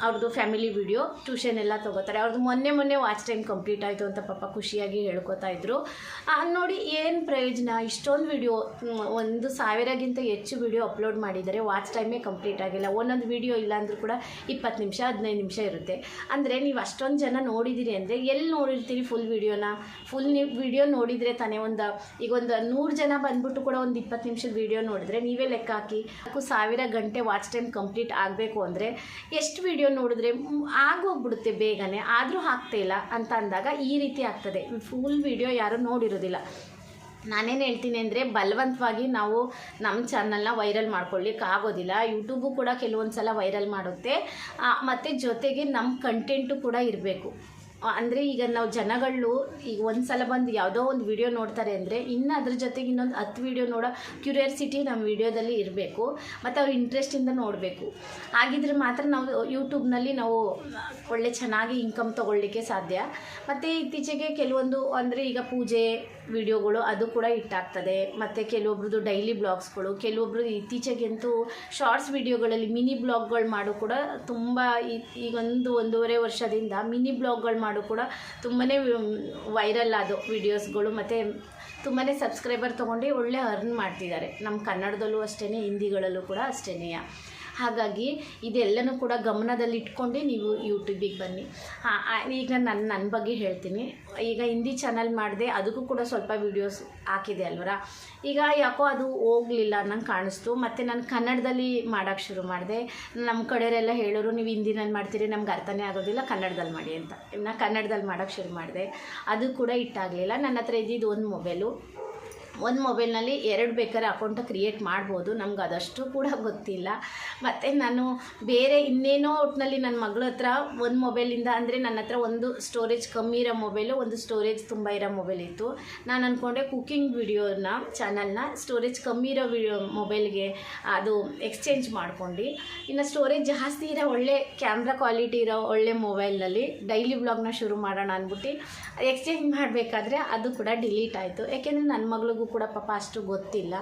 ಅವ್ರದ್ದು ಫ್ಯಾಮಿಲಿ ವಿಡಿಯೋ ಟ್ಯೂಷನ್ ಎಲ್ಲ ತೊಗೋತಾರೆ. ಅವ್ರದ್ದು ಮೊನ್ನೆ ಮೊನ್ನೆ ವಾಚ್ ಟೈಮ್ ಕಂಪ್ಲೀಟ್ ಆಯಿತು ಅಂತ ಪಾಪ ಖುಷಿಯಾಗಿ ಹೇಳ್ಕೊತಾ ಇದ್ರು. ನೋಡಿ ಏನು ಪ್ರಯೋಜನ? ಇಷ್ಟೊಂದು ವಿಡಿಯೋ ಒಂದು ಸಾವಿರಗಿಂತ ಹೆಚ್ಚು ವಿಡಿಯೋ ಅಪ್ಲೋಡ್ ಮಾಡಿದ್ದಾರೆ ವಾಚ್ ಟೈಮೇ ಕಂಪ್ಲೀಟ್ ಆಗಿಲ್ಲ. ಒಂದೊಂದು ವೀಡಿಯೋ ಇಲ್ಲ ಕೂಡ ಇಪ್ಪತ್ತು ನಿಮಿಷ, ಹದಿನೈದು ನಿಮಿಷ ಇರುತ್ತೆ. ಅಂದರೆ ನೀವು ಅಷ್ಟೊಂದು ಜನ ನೋಡಿದ್ದೀರಿ ಅಂದರೆ ಎಲ್ಲಿ ನೋಡಿರ್ತೀರಿ ಫುಲ್ ವೀಡಿಯೋನ ಫುಲ್ ನೀವು ವಿಡಿಯೋ ನೋಡಿದರೆ ತಾನೇ ಒಂದು, ಈಗ ಒಂದು ನೂರು ಜನ ಬಂದ್ಬಿಟ್ಟು ಕೂಡ ಒಂದು ಇಪ್ಪತ್ತು ನಿಮಿಷದ ವೀಡಿಯೋ ನೋಡಿದ್ರೆ ನೀವೇ ಲೆಕ್ಕ ಹಾಕಿ ಸಾವಿರ ಗಂಟೆ ವಾಚ್ ಟೈಮ್ ಕಂಪ್ಲೀಟ್ ಆಗಬೇಕು ಅಂದರೆ ಎಷ್ಟು ವಿಡಿಯೋ ನೋಡಿದ್ರೆ ಆಗೋಗ್ಬಿಡುತ್ತೆ ಬೇಗನೆ, ಆದರೂ ಆಗ್ತಾ ಇಲ್ಲ ಅಂತ ಅಂದಾಗ ಈ ರೀತಿ ಆಗ್ತದೆ. ಫುಲ್ ವಿಡಿಯೋ ಯಾರೂ ನೋಡಿರೋದಿಲ್ಲ. ನಾನೇನು ಹೇಳ್ತೀನಿ ಅಂದರೆ ಬಲವಂತವಾಗಿ ನಾವು ನಮ್ಮ ಚಾನಲ್ನ ವೈರಲ್ ಮಾಡ್ಕೊಳ್ಳಿಕ್ಕೆ ಆಗೋದಿಲ್ಲ. ಯೂಟ್ಯೂಬು ಕೂಡ ಕೆಲವೊಂದು ಸಲ ವೈರಲ್ ಮಾಡುತ್ತೆ ಮತ್ತು ಜೊತೆಗೆ ನಮ್ಮ ಕಂಟೆಂಟು ಕೂಡ ಇರಬೇಕು. ಅಂದರೆ ಈಗ ನಾವು ಜನಗಳು ಈಗ ಒಂದು ಸಲ ಬಂದು ಯಾವುದೋ ಒಂದು ವಿಡಿಯೋ ನೋಡ್ತಾರೆ ಅಂದರೆ ಇನ್ನು ಅದ್ರ ಜೊತೆಗೆ ಇನ್ನೊಂದು ಹತ್ತು ವಿಡಿಯೋ ನೋಡೋ ಕ್ಯೂರಿಯಾಸಿಟಿ ನಮ್ಮ ವಿಡಿಯೋದಲ್ಲಿ ಇರಬೇಕು, ಮತ್ತು ಅವ್ರ ಇಂಟ್ರೆಸ್ಟಿಂದ ನೋಡಬೇಕು. ಹಾಗಿದ್ರೆ ಮಾತ್ರ ನಾವು ಯೂಟ್ಯೂಬ್ನಲ್ಲಿ ನಾವು ಒಳ್ಳೆ ಚೆನ್ನಾಗಿ ಇನ್ಕಮ್ ತೊಗೊಳ್ಳಿಕ್ಕೆ ಸಾಧ್ಯ. ಮತ್ತು ಇತ್ತೀಚೆಗೆ ಕೆಲವೊಂದು ಅಂದರೆ ಈಗ ಪೂಜೆ ವಿಡಿಯೋಗಳು ಅದು ಕೂಡ ಇಟ್ಟಾಗ್ತದೆ ಮತ್ತು ಕೆಲವೊಬ್ರದ್ದು ಡೈಲಿ ಬ್ಲಾಗ್ಸ್ಗಳು ಕೆಲವೊಬ್ರು ಇತ್ತೀಚೆಗಂತೂ ಶಾರ್ಟ್ಸ್ ವಿಡಿಯೋಗಳಲ್ಲಿ ಮಿನಿ ಬ್ಲಾಗ್ಗಳು ಮಾಡೋ ಕೂಡ ತುಂಬ ಈಗೊಂದು ಒಂದೂವರೆ ವರ್ಷದಿಂದ ಮಿನಿ ಬ್ಲಾಗ್ಗಳು ಮಾಡು ಕೂಡ ತುಂಬಾ ವೈರಲ್ ಅದು ವಿಡಿಯೋಸ್ಗಳು ಮತ್ತು ತುಂಬಾ ಸಬ್ಸ್ಕ್ರೈಬರ್ ತೊಗೊಂಡು ಒಳ್ಳೆ ಅರ್ನ್ ಮಾಡ್ತಿದ್ದಾರೆ. ನಮ್ಮ ಕನ್ನಡದಲ್ಲೂ ಅಷ್ಟೇ ಹಿಂದಿಗಳಲ್ಲೂ ಕೂಡ ಅಷ್ಟೇ ಹಾಗಾಗಿ ಇದೆಲ್ಲನೂ ಕೂಡ ಗಮನದಲ್ಲಿ ಇಟ್ಕೊಂಡೆ ನೀವು ಯೂಟ್ಯೂಬಿಗೆ ಬನ್ನಿ. ಹಾಂ ಈಗ ನನ್ನ ನನ್ನ ಬಗ್ಗೆ ಹೇಳ್ತೀನಿ. ಈಗ ಹಿಂದಿ ಚಾನಲ್ ಮಾಡಿದೆ, ಅದಕ್ಕೂ ಕೂಡ ಸ್ವಲ್ಪ ವೀಡಿಯೋಸ್ ಹಾಕಿದೆ ಅಲ್ವರ? ಈಗ ಯಾಕೋ ಅದು ಹೋಗಲಿಲ್ಲ, ನಂಗೆ ಕಾಣಿಸ್ತು. ಮತ್ತು ನಾನು ಕನ್ನಡದಲ್ಲಿ ಮಾಡೋಕ್ಕೆ ಶುರು ಮಾಡಿದೆ. ನಮ್ಮ ಕಡೆಯವರೆಲ್ಲ ಹೇಳೋರು, ನೀವು ಹಿಂದಿನಲ್ಲಿ ಮಾಡ್ತೀರಿ, ನಮ್ಗೆ ಅರ್ಥನೇ ಆಗೋದಿಲ್ಲ ಕನ್ನಡದಲ್ಲಿ ಮಾಡಿ ಅಂತ. ಇನ್ನು ಕನ್ನಡದಲ್ಲಿ ಮಾಡೋಕ್ಕೆ ಶುರು ಮಾಡಿದೆ. ಅದು ಕೂಡ ಇಟ್ಟಾಗಲಿಲ್ಲ ನನ್ನ ಹತ್ರ ಇದ್ದಿದ್ದು ಒಂದು ಮೊಬೈಲು ಒಂದು ಮೊಬೈಲ್ನಲ್ಲಿ ಎರಡು ಬೇಕಾದ್ರೆ ಅಕೌಂಟ್ ಕ್ರಿಯೇಟ್ ಮಾಡ್ಬೋದು. ನಮ್ಗೆ ಅದಷ್ಟು ಕೂಡ ಗೊತ್ತಿಲ್ಲ. ಮತ್ತು ನಾನು ಬೇರೆ ಇನ್ನೇನೋ ಒಟ್ಟಿನಲ್ಲಿ ನನ್ನ ಮಗಳ ಹತ್ರ ಒಂದು ಮೊಬೈಲಿಂದ ಅಂದರೆ ನನ್ನ ಹತ್ರ ಒಂದು ಸ್ಟೋರೇಜ್ ಕಮ್ಮಿ ಇರೋ ಮೊಬೈಲು, ಒಂದು ಸ್ಟೋರೇಜ್ ತುಂಬ ಇರೋ ಮೊಬೈಲ್ ಇತ್ತು. ನಾನು ಅಂದ್ಕೊಂಡೆ ಕುಕ್ಕಿಂಗ್ ವಿಡಿಯೋನ ಚಾನಲ್ನ ಸ್ಟೋರೇಜ್ ಕಮ್ಮಿ ಇರೋ ವಿಡಿಯೋ ಮೊಬೈಲ್ಗೆ ಅದು ಎಕ್ಸ್ಚೇಂಜ್ ಮಾಡ್ಕೊಂಡು. ಇನ್ನು ಸ್ಟೋರೇಜ್ ಜಾಸ್ತಿ ಇರೋ ಒಳ್ಳೆ ಕ್ಯಾಮ್ರಾ ಕ್ವಾಲಿಟಿ ಇರೋ ಒಳ್ಳೆ ಮೊಬೈಲ್ನಲ್ಲಿ ಡೈಲಿ ವ್ಲಾಗ್ನ ಶುರು ಮಾಡೋಣ ಅಂದ್ಬಿಟ್ಟು ಎಕ್ಸ್ಚೇಂಜ್ ಮಾಡಬೇಕಾದ್ರೆ ಅದು ಕೂಡ ಡಿಲೀಟ್ ಆಯಿತು. ಯಾಕೆಂದರೆ ನನ್ನ ಮಗಳಿಗೂ ಕೂಡ ಪಾಪ ಅಷ್ಟು ಗೊತ್ತಿಲ್ಲ.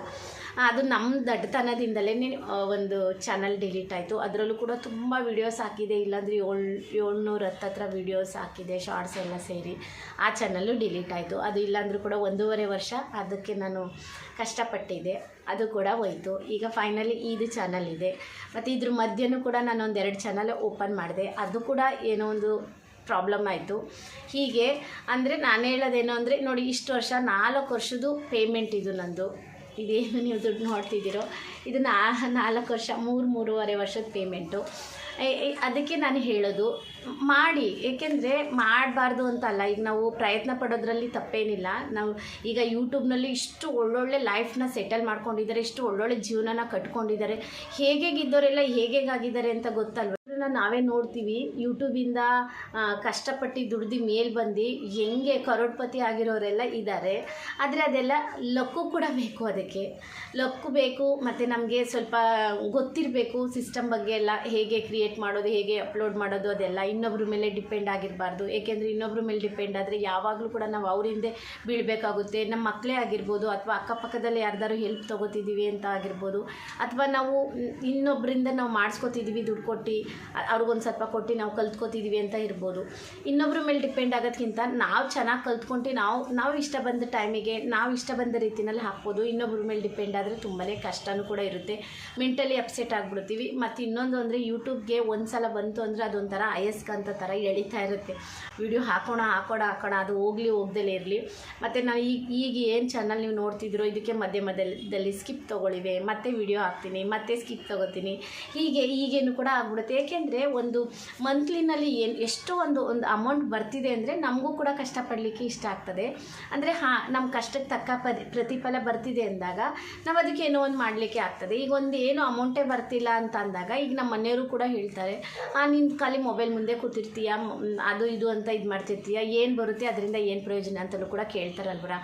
ಅದು ನಮ್ಮ ದಡ್ಡತನದಿಂದಲೇ ಒಂದು ಚಾನಲ್ ಡಿಲೀಟ್ ಆಯಿತು. ಅದರಲ್ಲೂ ಕೂಡ ತುಂಬ ವೀಡಿಯೋಸ್ ಹಾಕಿದೆ. ಇಲ್ಲಾಂದರೆ ಏಳು, ಏಳ್ನೂರ ಹತ್ತತ್ರ ವೀಡಿಯೋಸ್ ಹಾಕಿದೆ ಶಾರ್ಟ್ಸ್ ಎಲ್ಲ ಸೇರಿ. ಆ ಚಾನಲ್ಲು ಡಿಲೀಟ್ ಆಯಿತು. ಅದು ಇಲ್ಲಾಂದರೂ ಕೂಡ ಒಂದೂವರೆ ವರ್ಷ ಅದಕ್ಕೆ ನಾನು ಕಷ್ಟಪಟ್ಟಿದ್ದೆ. ಅದು ಕೂಡ ಹೋಯಿತು. ಈಗ ಫೈನಲಿ ಇದು ಚಾನಲ್ ಇದೆ. ಮತ್ತು ಇದ್ರ ಮಧ್ಯನೂ ಕೂಡ ನಾನು ಒಂದೆರಡು ಚಾನಲ್ ಓಪನ್ ಮಾಡಿದೆ. ಅದು ಕೂಡ ಏನೋ ಒಂದು ಪ್ರಾಬ್ಲಮ್ ಆಯಿತು. ಹೀಗೆ ಅಂದರೆ ನಾನು ಹೇಳೋದೇನು ಅಂದರೆ ನೋಡಿ ಇಷ್ಟು ವರ್ಷ ನಾಲ್ಕು ವರ್ಷದ್ದು ಪೇಮೆಂಟ್ ಇದು ನಂದು. ಇದೇನು ನೀವು ದುಡ್ಡು ನೋಡ್ತಿದ್ದೀರೋ? ಇದು ನಾ ನಾಲ್ಕು ವರ್ಷ, ಮೂರು, ಮೂರುವರೆ ವರ್ಷದ ಪೇಮೆಂಟು ಅದಕ್ಕೆ ನಾನು ಹೇಳೋದು, ಮಾಡಿ. ಏಕೆಂದರೆ ಮಾಡಬಾರ್ದು ಅಂತಲ್ಲ. ಈಗ ನಾವು ಪ್ರಯತ್ನ ಪಡೋದ್ರಲ್ಲಿ ತಪ್ಪೇನಿಲ್ಲ. ನಾವು ಈಗ ಯೂಟ್ಯೂಬ್ನಲ್ಲಿ ಇಷ್ಟು ಒಳ್ಳೊಳ್ಳೆ ಲೈಫ್ನ ಸೆಟಲ್ ಮಾಡ್ಕೊಂಡಿದ್ದಾರೆ, ಇಷ್ಟು ಒಳ್ಳೊಳ್ಳೆ ಜೀವನನ ಕಟ್ಕೊಂಡಿದ್ದಾರೆ. ಹೇಗೆಗಿದ್ದವರೆಲ್ಲ ಹೇಗೇಗಾಗಿದ್ದಾರೆ ಅಂತ ಗೊತ್ತಲ್ವ? ಇದನ್ನ ನಾವೇ ನೋಡ್ತೀವಿ. ಯೂಟ್ಯೂಬಿಂದ ಕಷ್ಟಪಟ್ಟು ದುಡ್ದು ಮೇಲ್ ಬಂದು ಹೆಂಗೆ ಕರೋಡ್ಪತಿ ಆಗಿರೋರೆಲ್ಲ ಇದ್ದಾರೆ ಆದರೆ ಅದೆಲ್ಲ ಲಕ್ಕು ಕೂಡ ಬೇಕು ಅದಕ್ಕೆ. ಲಕ್ಕು ಬೇಕು, ಮತ್ತು ನಮಗೆ ಸ್ವಲ್ಪ ಗೊತ್ತಿರಬೇಕು ಸಿಸ್ಟಮ್ ಬಗ್ಗೆ ಎಲ್ಲ, ಹೇಗೆ ಕ್ರಿಯೇಟ್ ಮಾಡೋದು, ಹೇಗೆ ಅಪ್ಲೋಡ್ ಮಾಡೋದು ಅದೆಲ್ಲ. ಇನ್ನೊಬ್ರ ಮೇಲೆ ಡಿಪೆಂಡ್ ಆಗಿರಬಾರ್ದು. ಏಕೆಂದರೆ ಇನ್ನೊಬ್ಬರ ಮೇಲೆ ಡಿಪೆಂಡ್ ಆದರೆ ಯಾವಾಗಲೂ ಕೂಡ ನಾವು ಅವರಿಂದ ಬೀಳಬೇಕಾಗುತ್ತೆ. ನಮ್ಮ ಮಕ್ಕಳೇ ಆಗಿರ್ಬೋದು ಅಥವಾ ಅಕ್ಕಪಕ್ಕದಲ್ಲಿ ಯಾರ್ದಾರು ಹೆಲ್ಪ್ ತೊಗೋತಿದ್ದೀವಿ ಅಂತ ಆಗಿರ್ಬೋದು. ಅಥವಾ ನಾವು ಇನ್ನೊಬ್ಬರಿಂದ ನಾವು ಮಾಡಿಸ್ಕೊತಿದ್ದೀವಿ ದುಡ್ಡು ಕೊಟ್ಟು ಅವ್ರಿಗೊಂದು ಸ್ವಲ್ಪ ಕೊಟ್ಟು ನಾವು ಕಲ್ತ್ಕೋತಿದ್ದೀವಿ ಅಂತ ಇರ್ಬೋದು. ಇನ್ನೊಬ್ಬರ ಮೇಲೆ ಡಿಪೆಂಡ್ ಆಗೋದ್ಕಿಂತ ನಾವು ಚೆನ್ನಾಗಿ ಕಲ್ತ್ಕೊಂಡು ನಾವು ನಾವು ಇಷ್ಟ ಬಂದ ಟೈಮಿಗೆ ನಾವು ಇಷ್ಟ ಬಂದ ರೀತಿಯಲ್ಲಿ ಹಾಕ್ಬೋದು. ಇನ್ನೊಬ್ಬರ ಮೇಲೆ ಡಿಪೆಂಡ್ ಆದರೆ ತುಂಬಾ ಕಷ್ಟನೂ ಕೂಡ ಇರುತ್ತೆ. ಮೆಂಟಲಿ ಅಪ್ಸೆಟ್ ಆಗಿಬಿಡ್ತೀವಿ. ಮತ್ತು ಇನ್ನೊಂದು ಅಂದರೆ ಯೂಟ್ಯೂಬ್ಗೆ ಒಂದು ಸಲ ಬಂತು ಅಂದರೆ ಅದೊಂಥರ ಅಯಸ್ಕಂತ ಥರ ಎಳಿತಾ ಇರುತ್ತೆ. ವಿಡಿಯೋ ಹಾಕೋಣ ಹಾಕೋಣ ಹಾಕೋಣ, ಅದು ಹೋಗಲಿ, ಹೋಗ್ದಲೇ ಇರಲಿ. ಮತ್ತು ನಾವು ಈಗ ಈಗ ಏನು ಚಾನಲ್ ನೀವು ನೋಡ್ತಿದ್ರೋ ಇದಕ್ಕೆ ಮಧ್ಯ ಮಧ್ಯದಲ್ಲಿ ಸ್ಕಿಪ್ ತೊಗೊಳಿವೆ ಮತ್ತೆ ವಿಡಿಯೋ ಹಾಕ್ತೀನಿ, ಮತ್ತೆ ಸ್ಕಿಪ್ ತೊಗೋತೀನಿ. ಹೀಗೆ ಈಗೇನು ಕೂಡ ಆಗ್ಬಿಡುತ್ತೆ. ಏಕೆಂದರೆ ಒಂದು ಮಂತ್ಲಿನಲ್ಲಿ ಏನು ಎಷ್ಟು ಒಂದು ಒಂದು ಅಮೌಂಟ್ ಬರ್ತಿದೆ ಅಂದರೆ ನಮಗೂ ಕೂಡ ಕಷ್ಟಪಡಲಿಕ್ಕೆ ಇಷ್ಟ ಆಗ್ತದೆ. ಅಂದರೆ ಹಾಂ ನಮ್ಮ ಕಷ್ಟಕ್ಕೆ ತಕ್ಕ ಪರಿ ಪ್ರತಿಫಲ ಬರ್ತಿದೆ ಅಂದಾಗ ನಾವು ಅದಕ್ಕೆ ಏನೋ ಒಂದು ಮಾಡಲಿಕ್ಕೆ ಆಗ್ತದೆ. ಈಗ ಒಂದು ಏನು ಅಮೌಂಟೇ ಬರ್ತಿಲ್ಲ ಅಂತ ಅಂದಾಗ ಈಗ ನಮ್ಮ ಮನೆಯವರು ಕೂಡ ಹೇಳ್ತಾರೆ, ಆ ನಿಮ್ಮ ಖಾಲಿ ಮೊಬೈಲ್ ಮುಂದೆ ಕೂತಿರ್ತೀಯ? ಅದು ಇದು ಅಂತ ಇದು ಮಾಡ್ತಿರ್ತೀಯ? ಏನು ಬರುತ್ತೆ ಅದರಿಂದ ಏನು ಪ್ರಯೋಜನ? ಅಂತಲೂ ಕೂಡ ಕೇಳ್ತಾರಲ್ವರ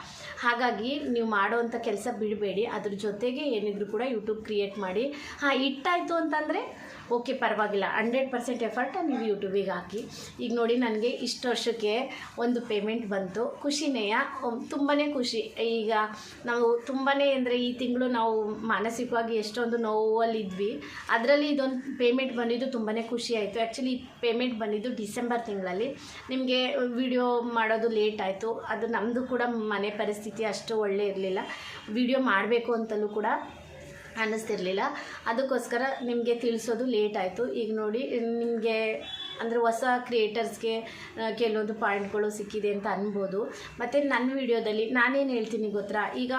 ಹಾಗಾಗಿ ನೀವು ಮಾಡೋವಂಥ ಕೆಲಸ ಬಿಡಬೇಡಿ. ಅದ್ರ ಜೊತೆಗೆ ಏನಿದ್ರು ಕೂಡ ಯೂಟ್ಯೂಬ್ ಕ್ರಿಯೇಟ್ ಮಾಡಿ. ಹಾಂ, ಇಟ್ಟಾಯಿತು ಅಂತಂದರೆ ಓಕೆ, ಪರವಾಗಿಲ್ಲ. ಹಂಡ್ರೆಡ್ ಪರ್ಸೆಂಟ್ ಎಫರ್ಟ್ ನೀವು ಯೂಟ್ಯೂಬಿಗೆ ಹಾಕಿ. ಈಗ ನೋಡಿ, ನನಗೆ ಇಷ್ಟು ವರ್ಷಕ್ಕೆ ಒಂದು ಪೇಮೆಂಟ್ ಬಂತು. ಖುಷಿನೇಯ ತುಂಬಾ ಖುಷಿ. ಈಗ ನಾವು ತುಂಬಾ ಅಂದರೆ ಈ ತಿಂಗಳು ನಾವು ಮಾನಸಿಕವಾಗಿ ಎಷ್ಟೊಂದು ನೋವಲ್ಲಿದ್ವಿ. ಅದರಲ್ಲಿ ಇದೊಂದು ಪೇಮೆಂಟ್ ಬಂದಿದ್ದು ತುಂಬಾ ಖುಷಿ ಆಯಿತು. ಆ್ಯಕ್ಚುಲಿ ಪೇಮೆಂಟ್ ಬಂದಿದ್ದು ಡಿಸೆಂಬರ್ ತಿಂಗಳಲ್ಲಿ. ನಿಮಗೆ ವಿಡಿಯೋ ಮಾಡೋದು ಲೇಟ್ ಆಯಿತು. ಅದು ನಮ್ಮದು ಕೂಡ ಮನೆ ಪರಿಸ್ಥಿತಿ ಅಷ್ಟು ಒಳ್ಳೆ ಇರಲಿಲ್ಲ. ವಿಡಿಯೋ ಮಾಡಬೇಕು ಅಂತಲೂ ಕೂಡ ಅನ್ನಿಸ್ತಿರ್ಲಿಲ್ಲ ಅದಕ್ಕೋಸ್ಕರ ನಿಮಗೆ ತಿಳಿಸೋದು ಲೇಟ್ ಆಯಿತು. ಈಗ ನೋಡಿ ನಿಮಗೆ ಅಂದರೆ ಹೊಸ ಕ್ರಿಯೇಟರ್ಸ್ಗೆ ಕೆಲವೊಂದು ಪಾಯಿಂಟ್ಗಳು ಸಿಕ್ಕಿದೆ ಅಂತ ಅನ್ಬೋದು. ಮತ್ತು ನನ್ನ ವಿಡಿಯೋದಲ್ಲಿ ನಾನೇನು ಹೇಳ್ತೀನಿ ಗೊತ್ತಾ? ಈಗ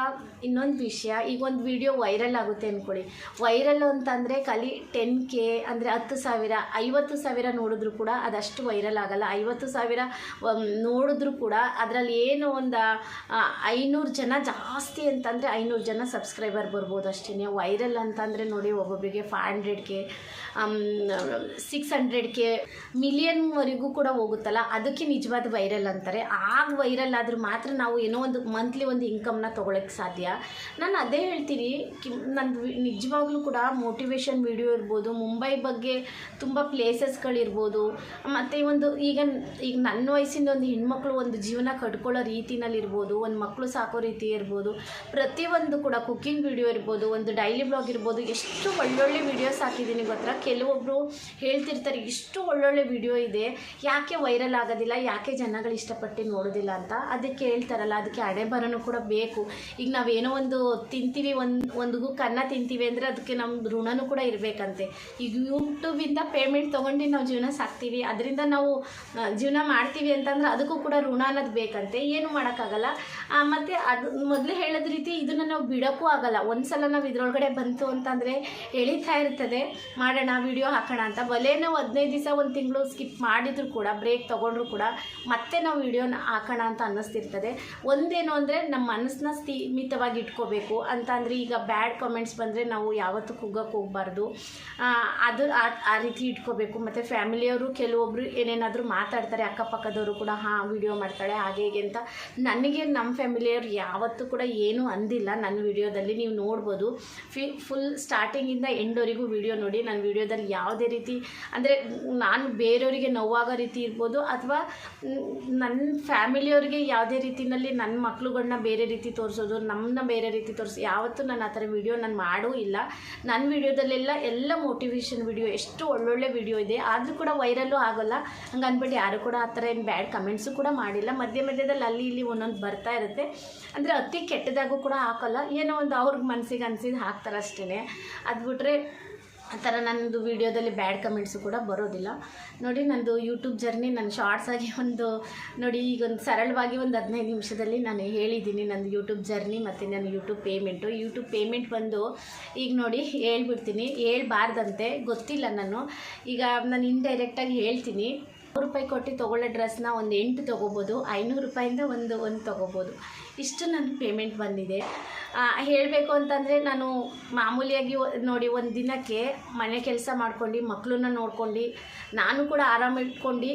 ಇನ್ನೊಂದು ವಿಷಯ, ಈಗ ಒಂದು ವಿಡಿಯೋ ವೈರಲ್ ಆಗುತ್ತೆ ಅಂದ್ಕೊಳ್ಳಿ ವೈರಲ್ ಅಂತಂದರೆ ಖಾಲಿ ಟೆನ್ ಕೆ ಅಂದರೆ ಹತ್ತು ಸಾವಿರ, ಐವತ್ತು ಸಾವಿರ ನೋಡಿದ್ರು ಕೂಡ ಅದಷ್ಟು ವೈರಲ್ ಆಗಲ್ಲ. ಐವತ್ತು ಸಾವಿರ ನೋಡಿದ್ರು ಕೂಡ ಅದರಲ್ಲಿ ಏನು ಒಂದು ಐನೂರು ಜನ ಜಾಸ್ತಿ ಅಂತಂದರೆ ಐನೂರು ಜನ ಸಬ್ಸ್ಕ್ರೈಬರ್ ಬರ್ಬೋದು ಅಷ್ಟೇ ವೈರಲ್ ಅಂತಂದರೆ ನೋಡಿ ಒಬ್ಬೊಬ್ಬರಿಗೆ five hundred K six hundred K ಮಿಲಿಯನ್ವರೆಗೂ ಕೂಡ ಹೋಗುತ್ತಲ್ಲ, ಅದಕ್ಕೆ ನಿಜವಾದ ವೈರಲ್ ಅಂತಾರೆ. ಆಗ ವೈರಲ್ ಆದರೂ ಮಾತ್ರ ನಾವು ಏನೋ ಒಂದು ಮಂತ್ಲಿ ಒಂದು ಇನ್ಕಮ್ನ ತೊಗೊಳಕ್ಕೆ ಸಾಧ್ಯ. ನಾನು ಅದೇ ಹೇಳ್ತೀನಿ ಕಿ ನಂದು ನಿಜವಾಗ್ಲೂ ಕೂಡ ಮೋಟಿವೇಶನ್ ವಿಡಿಯೋ ಇರ್ಬೋದು, ಮುಂಬೈ ಬಗ್ಗೆ ತುಂಬ ಪ್ಲೇಸಸ್ಗಳಿರ್ಬೋದು ಮತ್ತು ಒಂದು ಈಗ ಈಗ ನನ್ನ ವಯಸ್ಸಿಂದ ಒಂದು ಹೆಣ್ಮಕ್ಳು ಒಂದು ಜೀವನ ಕಟ್ಕೊಳ್ಳೋ ರೀತಿನಲ್ಲಿರ್ಬೋದು, ಒಂದು ಮಕ್ಕಳು ಸಾಕೋ ರೀತಿ ಇರ್ಬೋದು, ಪ್ರತಿಯೊಂದು ಕೂಡ ಕುಕ್ಕಿಂಗ್ ವಿಡಿಯೋ ಇರ್ಬೋದು, ಒಂದು ಡೈಲಿ ಬ್ಲಾಗ್ ಇರ್ಬೋದು, ಎಷ್ಟು ಒಳ್ಳೊಳ್ಳೆ ವಿಡಿಯೋಸ್ ಹಾಕಿದ್ದೀನಿ ಗೊತ್ತಾ? ಕೆಲವೊಬ್ಬರು ಹೇಳ್ತಿರ್ತಾರೆ, ಇಷ್ಟು ಒಳ್ಳೊಳ್ಳೆ ವಿಡಿಯೋ ಇದೆ. ಯಾಕೆ ವೈರಲ್ ಆಗೋದಿಲ್ಲ, ಯಾಕೆ ಜನಗಳು ಇಷ್ಟಪಟ್ಟು ನೋಡೋದಿಲ್ಲ ಅಂತ ಅದಕ್ಕೆ ಹೇಳ್ತಾರಲ್ಲ, ಅದಕ್ಕೆ ಹಣೆ ಕೂಡ ಬೇಕು. ಈಗ ನಾವೇನೋ ಒಂದು ತಿಂತೀವಿ, ಒಂದು, ಒಂದಿಗೂ ಕನ್ನ ತಿಂತೀವಿ ಅಂದರೆ ಅದಕ್ಕೆ ನಮ್ಮ ಋಣನೂ ಕೂಡ ಇರಬೇಕಂತೆ. ಈಗ ಯೂಟ್ಯೂಬಿಂದ ಪೇಮೆಂಟ್ ತೊಗೊಂಡು ನಾವು ಜೀವನ ಸಾಕ್ತೀವಿ. ಅದರಿಂದ ನಾವು ಜೀವನ ಮಾಡ್ತೀವಿ ಅಂತಂದ್ರೆ ಅದಕ್ಕೂ ಕೂಡ ಋಣ ಅನ್ನೋದು ಬೇಕಂತೆ. ಏನು ಮಾಡೋಕ್ಕಾಗಲ್ಲ. ಮತ್ತು ಅದು ಮೊದಲೇ ಹೇಳೋದ ರೀತಿ ಇದನ್ನು ನಾವು ಬಿಡೋಕ್ಕೂ ಆಗಲ್ಲ. ಒಂದ್ಸಲ ನಾವು ಇದರೊಳಗಡೆ ಬಂತು ಅಂತಂದರೆ ಎಳಿತಾ ಇರ್ತದೆ. ಮಾಡೋಣ ವಿಡಿಯೋ ಹಾಕೋಣ ಅಂತ. ಬಲೇ ನಾವು ಹದಿನೈದು ದಿವಸ ಒಂದು ಸ್ಕಿಪ್ ಮಾಡಿದ್ರು ಕೂಡ, ಬ್ರೇಕ್ ತೊಗೊಂಡ್ರು ಕೂಡ ಮತ್ತೆ ನಾವು ವಿಡಿಯೋನ ಹಾಕೋಣ ಅಂತ ಅನ್ನಿಸ್ತಿರ್ತದೆ. ಒಂದೇನು ಅಂದರೆ ನಮ್ಮ ಮನಸ್ಸನ್ನ ಸ್ಥಿಮಿತವಾಗಿ ಇಟ್ಕೋಬೇಕು ಅಂತ ಈಗ ಬ್ಯಾಡ್ ಕಾಮೆಂಟ್ಸ್ ಬಂದರೆ ನಾವು ಯಾವತ್ತೂ ಕುಗ್ಗಕ್ಕೆ ಹೋಗಬಾರ್ದು. ಅದು ಆ- ಆ ರೀತಿ ಇಟ್ಕೋಬೇಕು. ಮತ್ತು ಫ್ಯಾಮಿಲಿಯವರು ಕೆಲವೊಬ್ಬರು ಏನೇನಾದರೂ ಮಾತಾಡ್ತಾರೆ, ಅಕ್ಕಪಕ್ಕದವರು ಕೂಡ, ಹಾಂ, ವಿಡಿಯೋ ಮಾಡ್ತಾಳೆ, ಹಾಗೆ ಹೀಗೆ ಅಂತ. ನನಗೆ ನಮ್ಮ ಫ್ಯಾಮಿಲಿಯವ್ರು ಯಾವತ್ತೂ ಕೂಡ ಏನೂ ಅಂದಿಲ್ಲ ನನ್ನ ವಿಡಿಯೋದಲ್ಲಿ. ನೀವು ನೋಡ್ಬೋದು, ಫಿ ಫುಲ್ ಸ್ಟಾರ್ಟಿಂಗಿಂದ ಎಂಡವರೆಗೂ ವಿಡಿಯೋ ನೋಡಿ. ನನ್ನ ವಿಡಿಯೋದಲ್ಲಿ ಯಾವುದೇ ರೀತಿ ಅಂದರೆ ನಾನು ಬೇರೆಯವರಿಗೆ ನೋವಾಗೋ ರೀತಿ ಇರ್ಬೋದು ಅಥವಾ ನನ್ನ ಫ್ಯಾಮಿಲಿಯವ್ರಿಗೆ ಯಾವುದೇ ರೀತಿಯಲ್ಲಿ ನನ್ನ ಮಕ್ಳುಗಳನ್ನ ಬೇರೆ ರೀತಿ ತೋರಿಸೋದು ನಮ್ಮನ್ನ ಬೇರೆ ರೀತಿ ತೋರಿಸಿ, ಯಾವತ್ತೂ ನಾನು ಆ ಥರ ವಿಡಿಯೋ ನಾನು ಮಾಡೂ ಇಲ್ಲ. ನನ್ನ ವೀಡಿಯೋದಲ್ಲೆಲ್ಲ ಎಲ್ಲ ಮೋಟಿವೇಶನ್ ವಿಡಿಯೋ ಎಷ್ಟು ಒಳ್ಳೊಳ್ಳೆ ವಿಡಿಯೋ ಇದೆ. ಆದರೂ ಕೂಡ ವೈರಲ್ಲು ಆಗೋಲ್ಲ. ಹಂಗೆ ಅಂದ್ಬಿಟ್ಟು ಯಾರು ಕೂಡ ಆ ಥರ ಏನು ಬ್ಯಾಡ್ ಕಮೆಂಟ್ಸು ಕೂಡ ಮಾಡಿಲ್ಲ. ಮಧ್ಯ ಮಧ್ಯದಲ್ಲಿ ಅಲ್ಲಿ ಇಲ್ಲಿ ಒಂದೊಂದು ಬರ್ತಾ ಇರುತ್ತೆ. ಅಂದರೆ ಅತಿ ಕೆಟ್ಟದಾಗೂ ಕೂಡ ಹಾಕಲ್ಲ. ಏನೋ ಒಂದು ಅವ್ರಿಗೆ ಮನಸ್ಸಿಗೆ ಅನ್ಸಿದ್ದು ಹಾಕ್ತಾರೆ ಅಷ್ಟೇ ಅದು ಬಿಟ್ರೆ ಆ ಥರ ನನ್ನದು ವೀಡಿಯೋದಲ್ಲಿ ಬ್ಯಾಡ್ ಕಮೆಂಟ್ಸು ಕೂಡ ಬರೋದಿಲ್ಲ. ನೋಡಿ ನಂದು ಯೂಟ್ಯೂಬ್ ಜರ್ನಿ ನಾನು ಶಾರ್ಟ್ಸ್ ಆಗಿ ಒಂದು, ನೋಡಿ ಈಗ ಒಂದು ಸರಳವಾಗಿ ಒಂದು ಹದಿನೈದು ನಿಮಿಷದಲ್ಲಿ ನಾನು ಹೇಳಿದ್ದೀನಿ ನನ್ನ ಯೂಟ್ಯೂಬ್ ಜರ್ನಿ ಮತ್ತು ನನ್ನ ಯೂಟ್ಯೂಬ್ ಪೇಮೆಂಟು ಯೂಟ್ಯೂಬ್ ಪೇಮೆಂಟ್ ಬಂದು ಈಗ ನೋಡಿ ಹೇಳ್ಬಿಡ್ತೀನಿ. ಹೇಳ್ಬಾರ್ದಂತೆ, ಗೊತ್ತಿಲ್ಲ ನಾನು. ಈಗ ನಾನು ಇನ್ಡೈರೆಕ್ಟಾಗಿ ಹೇಳ್ತೀನಿ. ರೂಪಾಯಿ ಕೊಟ್ಟು ತೊಗೊಳ್ಳೋ ಡ್ರೆಸ್ನ ಒಂದು ಎಂಟು ತೊಗೋಬೋದು, ಐನೂರು ರೂಪಾಯಿಂದ ಒಂದು ಒಂದು ತೊಗೋಬೋದು. ಇಷ್ಟು ನನ್ನ ಪೇಮೆಂಟ್ ಬಂದಿದೆ. ಹೇಳಬೇಕು ಅಂತಂದರೆ ನಾನು ಮಾಮೂಲಿಯಾಗಿ ನೋಡಿ ಒಂದು ದಿನಕ್ಕೆ ಮನೆ ಕೆಲಸ ಮಾಡ್ಕೊಂಡು ಮಕ್ಕಳನ್ನ ನೋಡ್ಕೊಂಡು, ನಾನು ಕೂಡ ಆರಾಮ ಇಟ್ಕೊಂಡು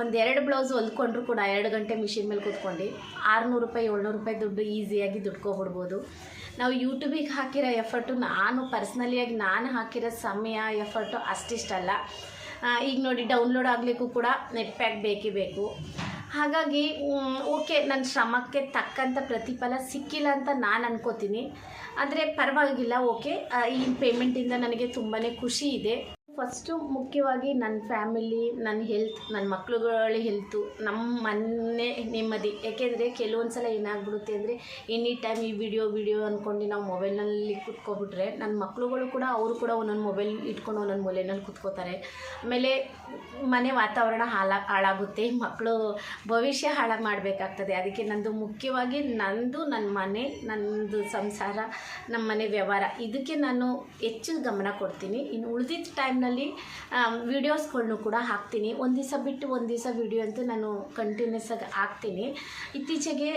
ಒಂದೆರಡು ಬ್ಲೌಸ್ ಹೊಲ್ಕೊಂಡ್ರು ಕೂಡ ಎರಡು ಗಂಟೆ ಮಿಷಿನ್ ಮೇಲೆ ಕೂತ್ಕೊಂಡು, ಆರುನೂರು ರೂಪಾಯಿ, ಏಳ್ನೂರು ರೂಪಾಯಿ ದುಡ್ಡು ಈಸಿಯಾಗಿ ದುಡ್ಕೊಬಿಡ್ಬೋದು. ನಾವು ಯೂಟ್ಯೂಬಿಗೆ ಹಾಕಿರೋ ಎಫರ್ಟು ನಾನು ಪರ್ಸ್ನಲಿಯಾಗಿ ನಾನು ಹಾಕಿರೋ ಸಮಯ ಎಫರ್ಟು ಅಷ್ಟಿಷ್ಟಲ್ಲ. ಈಗ ನೋಡಿ ಡೌನ್ಲೋಡ್ ಆಗಲಿಕ್ಕೂ ಕೂಡ ನೆಟ್ ಪ್ಯಾಕ್ ಬೇಕೇ ಬೇಕು. ಹಾಗಾಗಿ ಓಕೆ ನನ್ನ ಶ್ರಮಕ್ಕೆ ತಕ್ಕಂಥ ಪ್ರತಿಫಲ ಸಿಕ್ಕಿಲ್ಲ ಅಂತ ನಾನು ಅನ್ಕೋತೀನಿ. ಆದರೆ ಪರವಾಗಿಲ್ಲ ಓಕೆ ಈ ಪೇಮೆಂಟಿಂದ ನನಗೆ ತುಂಬಾ ಖುಷಿ ಇದೆ. ಫಸ್ಟು ಮುಖ್ಯವಾಗಿ ನನ್ನ ಫ್ಯಾಮಿಲಿ, ನನ್ನ ಹೆಲ್ತ್, ನನ್ನ ಮಕ್ಳುಗಳ ಹೆಲ್ತು, ನಮ್ಮ ಮನೆ ನೆಮ್ಮದಿ. ಯಾಕೆಂದರೆ ಕೆಲವೊಂದು ಸಲ ಏನಾಗ್ಬಿಡುತ್ತೆ ಅಂದರೆ, ಎನಿ ಟೈಮ್ ಈ ವಿಡಿಯೋ ವಿಡಿಯೋ ಅಂದ್ಕೊಂಡು ನಾವು ಮೊಬೈಲ್ನಲ್ಲಿ ಕುತ್ಕೊಬಿಟ್ರೆ ನನ್ನ ಮಕ್ಳುಗಳು ಕೂಡ, ಅವರು ಕೂಡ ಒಂದೊಂದು ಮೊಬೈಲ್ ಇಟ್ಕೊಂಡು ಒಂದೊಂದು ಮೊಬೈಲ್ನಲ್ಲಿ ಕುತ್ಕೋತಾರೆ. ಆಮೇಲೆ ಮನೆ ವಾತಾವರಣ ಹಾಳ, ಹಾಳಾಗುತ್ತೆ. ಮಕ್ಕಳು ಭವಿಷ್ಯ ಹಾಳಾಗಿ ಮಾಡಬೇಕಾಗ್ತದೆ ಅದಕ್ಕೆ ನಂದು ಮುಖ್ಯವಾಗಿ ನಂದು, ನನ್ನ ಮನೆ, ನಂದು ಸಂಸಾರ, ನಮ್ಮ ಮನೆ ವ್ಯವಹಾರ. ಇದಕ್ಕೆ ನಾನು ಹೆಚ್ಚು ಗಮನ ಕೊಡ್ತೀನಿ. ಇನ್ನು ಉಳಿದಿದ್ದ ಟೈಮ್ನಲ್ಲಿ ವೀಡಿಯೋಸ್ಗಳ್ನು ಕೂಡ ಹಾಕ್ತೀನಿ. ಒಂದು ದಿವಸ ಬಿಟ್ಟು ಒಂದು ದಿವಸ ವೀಡಿಯೋ ಅಂತೂ ನಾನು ಕಂಟಿನ್ಯೂಸ್ ಆಗಿ ಹಾಕ್ತೀನಿ. ಇತ್ತೀಚೆಗೆ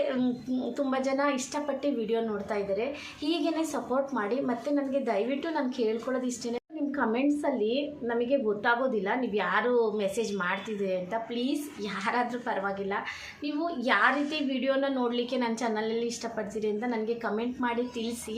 ತುಂಬ ಜನ ಇಷ್ಟಪಟ್ಟು ವಿಡಿಯೋ ನೋಡ್ತಾ ಇದ್ದಾರೆ. ಹೀಗೇ ಸಪೋರ್ಟ್ ಮಾಡಿ, ಮತ್ತು ನನಗೆ ದಯವಿಟ್ಟು ನಾನು ಕೇಳ್ಕೊಳ್ಳೋದು ಇಷ್ಟೇ ಕಮೆಂಟ್ಸಲ್ಲಿ ನಮಗೆ ಗೊತ್ತಾಗೋದಿಲ್ಲ, ನೀವು ಯಾರು ಮೆಸೇಜ್ ಮಾಡ್ತಿದ್ದೀರಿ ಅಂತ. ಪ್ಲೀಸ್ ಯಾರಾದರೂ ಪರವಾಗಿಲ್ಲ. ನೀವು ಯಾವ ರೀತಿ ವಿಡಿಯೋನ ನೋಡಲಿಕ್ಕೆ ನನ್ನ ಚಾನಲಲ್ಲಿ ಇಷ್ಟಪಡ್ತೀರಿ ಅಂತ ನನಗೆ ಕಮೆಂಟ್ ಮಾಡಿ ತಿಳಿಸಿ.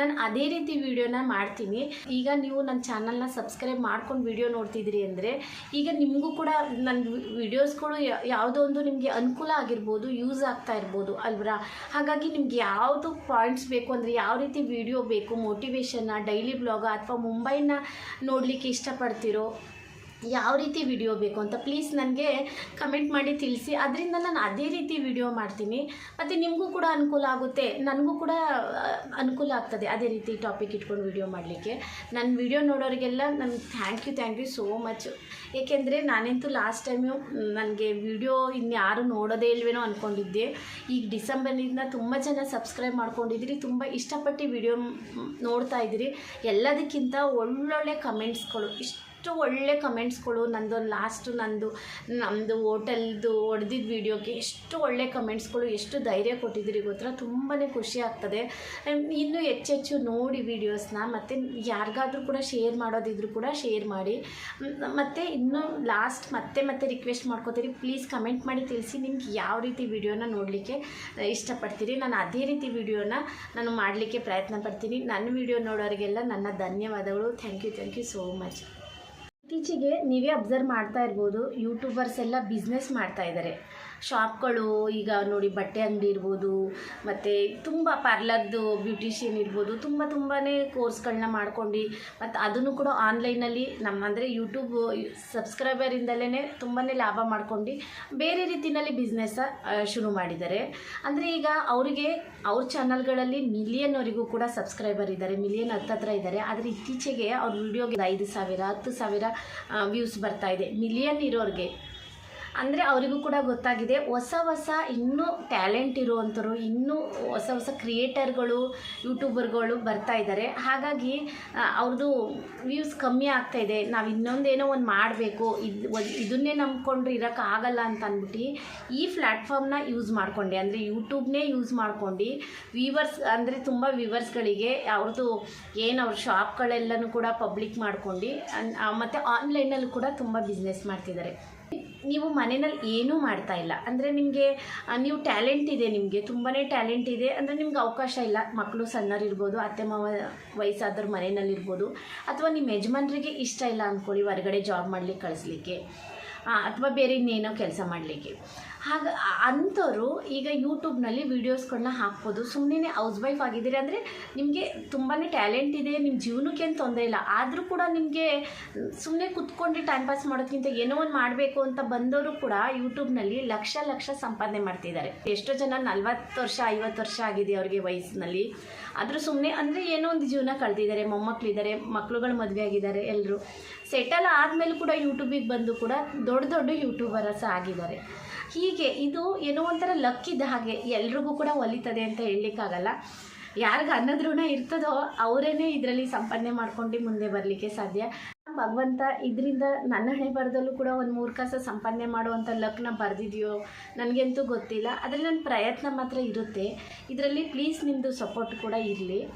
ನಾನು ಅದೇ ರೀತಿ ವಿಡಿಯೋನ ಮಾಡ್ತೀನಿ. ಈಗ ನೀವು ನನ್ನ ಚಾನಲ್ನ ಸಬ್ಸ್ಕ್ರೈಬ್ ಮಾಡ್ಕೊಂಡು ವಿಡಿಯೋ ನೋಡ್ತಿದ್ದೀರಿ ಅಂದರೆ, ಈಗ ನಿಮಗೂ ಕೂಡ ನನ್ನ ವಿಡಿಯೋಸ್ಗಳು ಯಾವುದೋ ಒಂದು ನಿಮಗೆ ಅನುಕೂಲ ಆಗಿರ್ಬೋದು ಯೂಸ್ ಆಗ್ತಾ ಇರ್ಬೋದು ಅಲ್ವರಾ? ಹಾಗಾಗಿ ನಿಮ್ಗೆ ಯಾವುದು ಪಾಯಿಂಟ್ಸ್ ಬೇಕು ಅಂದರೆ ಯಾವ ರೀತಿ ವಿಡಿಯೋ ಬೇಕು ಮೋಟಿವೇಶನ್ನ ಡೈಲಿ ಬ್ಲಾಗ ಅಥವಾ ಮುಂಬೈನ ನೋಡಲಿಕ್ಕೆ ಇಷ್ಟಪಡ್ತೀರೋ ಯಾವ ರೀತಿ ವಿಡಿಯೋ ಬೇಕು ಅಂತ ಪ್ಲೀಸ್ ನನಗೆ ಕಮೆಂಟ್ ಮಾಡಿ ತಿಳಿಸಿ. ಅದರಿಂದ ನಾನು ಅದೇ ರೀತಿ ವಿಡಿಯೋ ಮಾಡ್ತೀನಿ. ಮತ್ತು ನಿಮಗೂ ಕೂಡ ಅನುಕೂಲ ಆಗುತ್ತೆ. ನನಗೂ ಕೂಡ ಅನುಕೂಲ ಆಗ್ತದೆ ಅದೇ ರೀತಿ ಟಾಪಿಕ್ ಇಟ್ಕೊಂಡು ವಿಡಿಯೋ ಮಾಡಲಿಕ್ಕೆ. ನನ್ನ ವಿಡಿಯೋ ನೋಡೋರಿಗೆಲ್ಲ ನನಗೆ thank you thank you so much ಏಕೆಂದರೆ ನಾನಂತೂ ಲಾಸ್ಟ್ ಟೈಮು ನನಗೆ ವಿಡಿಯೋ ಇನ್ಯಾರು ನೋಡೋದೇ ಇಲ್ವೇನೋ ಅಂದ್ಕೊಂಡಿದ್ದೆ ಈಗ ಡಿಸೆಂಬರ್ನಿಂದ ತುಂಬ ಜನ ಸಬ್ಸ್ಕ್ರೈಬ್ ಮಾಡ್ಕೊಂಡಿದ್ದೀರಿ, ತುಂಬ ಇಷ್ಟಪಟ್ಟು ವಿಡಿಯೋ ನೋಡ್ತಾ ಇದ್ದೀರಿ. ಎಲ್ಲದಕ್ಕಿಂತ ಒಳ್ಳೊಳ್ಳೆ ಕಮೆಂಟ್ಸ್ಗಳು ಇಷ್ಟು ಎಷ್ಟು ಒಳ್ಳೆ ಕಮೆಂಟ್ಸ್ಗಳು ನಂದೊಂದು ಲಾಸ್ಟು ನಂದು ನಮ್ಮದು ಹೋಟೆಲ್ದು ಹೊಡೆದಿದ್ದ ವೀಡಿಯೋಗೆ ಎಷ್ಟು ಒಳ್ಳೆ ಕಮೆಂಟ್ಸ್ಗಳು ಎಷ್ಟು ಧೈರ್ಯ ಕೊಟ್ಟಿದ್ದೀರಿ ಗೊತ್ತಾ? ತುಂಬಾ ಖುಷಿ ಆಗ್ತದೆ. ಇನ್ನೂ ಹೆಚ್ಚೆಚ್ಚು ನೋಡಿ ವೀಡಿಯೋಸ್ನ ಮತ್ತು ಯಾರಿಗಾದ್ರೂ ಕೂಡ ಶೇರ್ ಮಾಡೋದಿದ್ರು ಕೂಡ ಶೇರ್ ಮಾಡಿ. ಮತ್ತು ಇನ್ನೂ ಲಾಸ್ಟ್ ಮತ್ತೆ ಮತ್ತೆ ರಿಕ್ವೆಸ್ಟ್ ಮಾಡ್ಕೋತೀರಿ. ಪ್ಲೀಸ್ ಕಮೆಂಟ್ ಮಾಡಿ ತಿಳಿಸಿ ನಿಮ್ಗೆ ಯಾವ ರೀತಿ ವಿಡಿಯೋನ ನೋಡಲಿಕ್ಕೆ ಇಷ್ಟಪಡ್ತೀರಿ. ನಾನು ಅದೇ ರೀತಿ ವಿಡಿಯೋನ ನಾನು ಮಾಡಲಿಕ್ಕೆ ಪ್ರಯತ್ನ ಪಡ್ತೀನಿ. ನನ್ನ ವಿಡಿಯೋ ನೋಡೋರಿಗೆಲ್ಲ ನನ್ನ ಧನ್ಯವಾದಗಳು. Thank you thank you so much ಇತ್ತೀಚೆಗೆ ನೀವೇ ಅಬ್ಸರ್ವ್ ಮಾಡ್ತಾ ಇರ್ಬೋದು ಯೂಟ್ಯೂಬರ್ಸ್ ಎಲ್ಲ ಬಿಸ್ನೆಸ್ ಮಾಡ್ತಾ ಇದ್ದಾರೆ ಶಾಪ್ಗಳು ಈಗ ನೋಡಿ ಬಟ್ಟೆ ಅಂಗಡಿ ಇರ್ಬೋದು, ಮತ್ತು ತುಂಬ ಪಾರ್ಲರ್ದು ಬ್ಯೂಟಿಷಿಯನ್ ಇರ್ಬೋದು, ತುಂಬ ತುಂಬಾ ಕೋರ್ಸ್ಗಳನ್ನ ಮಾಡ್ಕೊಂಡು, ಮತ್ತು ಅದನ್ನು ಕೂಡ ಆನ್ಲೈನಲ್ಲಿ ನಮ್ಮ ಅಂದರೆ ಯೂಟ್ಯೂಬ್ ಸಬ್ಸ್ಕ್ರೈಬರಿಂದಲೇ ತುಂಬಾ ಲಾಭ ಮಾಡ್ಕೊಂಡು ಬೇರೆ ರೀತಿಯಲ್ಲಿ ಬಿಸ್ನೆಸ್ಸ ಶುರು ಮಾಡಿದ್ದಾರೆ. ಅಂದರೆ ಈಗ ಅವರಿಗೆ ಅವ್ರ ಚಾನಲ್ಗಳಲ್ಲಿ ಮಿಲಿಯನ್ವರೆಗೂ ಕೂಡ ಸಬ್ಸ್ಕ್ರೈಬರ್ ಇದ್ದಾರೆ ಮಿಲಿಯನ್ ಹತ್ತತ್ರ ಇದ್ದಾರೆ. ಆದರೆ ಇತ್ತೀಚೆಗೆ ಅವ್ರ ವಿಡಿಯೋಗೆ ಐದು ಸಾವಿರ, ಹತ್ತು ಸಾವಿರ ವ್ಯೂಸ್ ಬರ್ತಾ ಇದೆ. ಮಿಲಿಯನ್ ಇರೋರಿಗೆ. ಅಂದರೆ ಅವರಿಗೂ ಕೂಡ ಗೊತ್ತಾಗಿದೆ. ಹೊಸ ಹೊಸ ಇನ್ನೂ ಟ್ಯಾಲೆಂಟ್ ಇರುವಂಥವ್ರು ಇನ್ನೂ ಹೊಸ ಹೊಸ ಕ್ರಿಯೇಟರ್ಗಳು ಯೂಟ್ಯೂಬರ್ಗಳು ಬರ್ತಾ ಇದ್ದಾರೆ ಹಾಗಾಗಿ ಅವ್ರದ್ದು ವ್ಯೂಸ್ ಕಮ್ಮಿ ಆಗ್ತಾ ಇದೆ. ನಾವು ಇನ್ನೊಂದೇನೋ ಒಂದು ಮಾಡಬೇಕು. ಇದು ಇದನ್ನೇ ನಂಬ್ಕೊಂಡ್ರೆ ಇರೋಕ್ಕಾಗಲ್ಲ ಅಂತ ಅಂದ್ಬಿಟ್ಟು ಈ ಪ್ಲ್ಯಾಟ್ಫಾರ್ಮ್ನ ಯೂಸ್ ಮಾಡ್ಕೊಂಡೆ. ಅಂದರೆ ಯೂಟ್ಯೂಬ್ನೇ ಯೂಸ್ ಮಾಡ್ಕೊಂಡು ವ್ಯೂವರ್ಸ್ ಅಂದರೆ ತುಂಬ ವ್ಯೂವರ್ಸ್ಗಳಿಗೆ ಅವ್ರದ್ದು ಏನು ಅವ್ರ ಶಾಪ್ಗಳೆಲ್ಲನೂ ಕೂಡ ಪಬ್ಲಿಕ್ ಮಾಡ್ಕೊಂಡು ಮತ್ತು ಆನ್ಲೈನಲ್ಲೂ ಕೂಡ ತುಂಬ ಬಿಸ್ನೆಸ್ ಮಾಡ್ತಿದ್ದಾರೆ ನೀವು ಮನೆಯಲ್ಲಿ ಏನೂ ಮಾಡ್ತಾ ಇಲ್ಲ. ಅಂದರೆ ನಿಮಗೆ ನೀವು ಟ್ಯಾಲೆಂಟ್ ಇದೆ ನಿಮಗೆ ತುಂಬಾ ಟ್ಯಾಲೆಂಟ್ ಇದೆ, ಅಂದರೆ ನಿಮ್ಗೆ ಅವಕಾಶ ಇಲ್ಲ. ಮಕ್ಕಳು ಸಣ್ಣರಿರ್ಬೋದು ಅತ್ತೆ ಮಾವ ವಯಸ್ಸಾದವ್ರ ಮನೆಯಲ್ಲಿರ್ಬೋದು ಅಥವಾ ನಿಮ್ಮ ಯಜಮಾನ್ರಿಗೆ ಇಷ್ಟ ಇಲ್ಲ ಅಂದ್ಕೊಳ್ಳಿ ಹೊರಗಡೆ ಜಾಬ್ ಮಾಡಲಿಕ್ಕೆ, ಕಳಿಸ್ಲಿಕ್ಕೆ ಅಥವಾ ಬೇರೆ ಇನ್ನೇನೋ ಕೆಲಸ ಮಾಡಲಿಕ್ಕೆ. ಹಾಗ ಅಂಥವ್ರು ಈಗ ಯೂಟ್ಯೂಬ್ನಲ್ಲಿ ವೀಡಿಯೋಸ್ಗಳನ್ನ ಹಾಕ್ಬೋದು. ಸುಮ್ಮನೆ ಹೌಸ್ ವೈಫ್ ಆಗಿದ್ದೀರಿ ಅಂದರೆ ನಿಮಗೆ ತುಂಬಾ ಟ್ಯಾಲೆಂಟ್ ಇದೆ ನಿಮ್ಮ ಜೀವನಕ್ಕೆ ಏನು ತೊಂದರೆ ಇಲ್ಲ. ಆದರೂ ಕೂಡ ನಿಮಗೆ ಸುಮ್ಮನೆ ಕುತ್ಕೊಂಡು ಟೈಮ್ ಪಾಸ್ ಮಾಡೋದಕ್ಕಿಂತ ಏನೋ ಒಂದು ಮಾಡಬೇಕು ಅಂತ ಬಂದವರು ಕೂಡ ಯೂಟ್ಯೂಬ್ನಲ್ಲಿ ಲಕ್ಷ ಲಕ್ಷ ಸಂಪಾದನೆ ಮಾಡ್ತಿದ್ದಾರೆ. ಎಷ್ಟೋ ಜನ ನಲ್ವತ್ತು ವರ್ಷ, ಐವತ್ತು ವರ್ಷ ಆಗಿದೆ ಅವ್ರಿಗೆ ವಯಸ್ಸಿನಲ್ಲಿ. ಆದರೂ ಸುಮ್ಮನೆ ಅಂದರೆ ಏನೋ ಒಂದು ಜೀವನ ಕಳೆದಿದ್ದಾರೆ. ಮೊಮ್ಮಕ್ಕಳಿದ್ದಾರೆ ಮಕ್ಕಳುಗಳು ಮದುವೆ ಆಗಿದ್ದಾರೆ ಎಲ್ಲರೂ ಸೆಟಲ್ ಆದಮೇಲೆ ಕೂಡ ಯೂಟ್ಯೂಬಿಗೆ ಬಂದು ಕೂಡ ದೊಡ್ಡ ದೊಡ್ಡ ಯೂಟ್ಯೂಬರ್ಸ್ ಆಗಿದ್ದಾರೆ. ಹೀಗೆ ಇದು ಏನೋ ಒಂಥರ ಲಕ್ ಇದ್ದ ಹಾಗೆ ಎಲ್ರಿಗೂ ಕೂಡ ಒಲಿತದೆ ಅಂತ ಹೇಳಲಿಕ್ಕಾಗಲ್ಲ. ಯಾರಿಗೆ ಅನ್ನದ ಇರ್ತದೋ ಅವರೇನೆ ಇದರಲ್ಲಿ ಸಂಪಾದನೆ ಮಾಡ್ಕೊಂಡು ಮುಂದೆ ಬರಲಿಕ್ಕೆ ಸಾಧ್ಯ. ಭಗವಂತ ಇದರಿಂದ ನನ್ನ ಹಣೆ ಬರದಲ್ಲೂ ಕೂಡ ಒಂದು ಮೂರು ಕಾಸ ಸಂಪಾದನೆ ಮಾಡುವಂಥ ಲಕ್ನ ಬರೆದಿದೆಯೋ ನನಗಂತೂ ಗೊತ್ತಿಲ್ಲ. ಆದರೆ ನನ್ನ ಪ್ರಯತ್ನ ಮಾತ್ರ ಇರುತ್ತೆ. ಇದರಲ್ಲಿ ಪ್ಲೀಸ್ ನಿಮ್ಮದು ಸಪೋರ್ಟ್ ಕೂಡ ಇರಲಿ.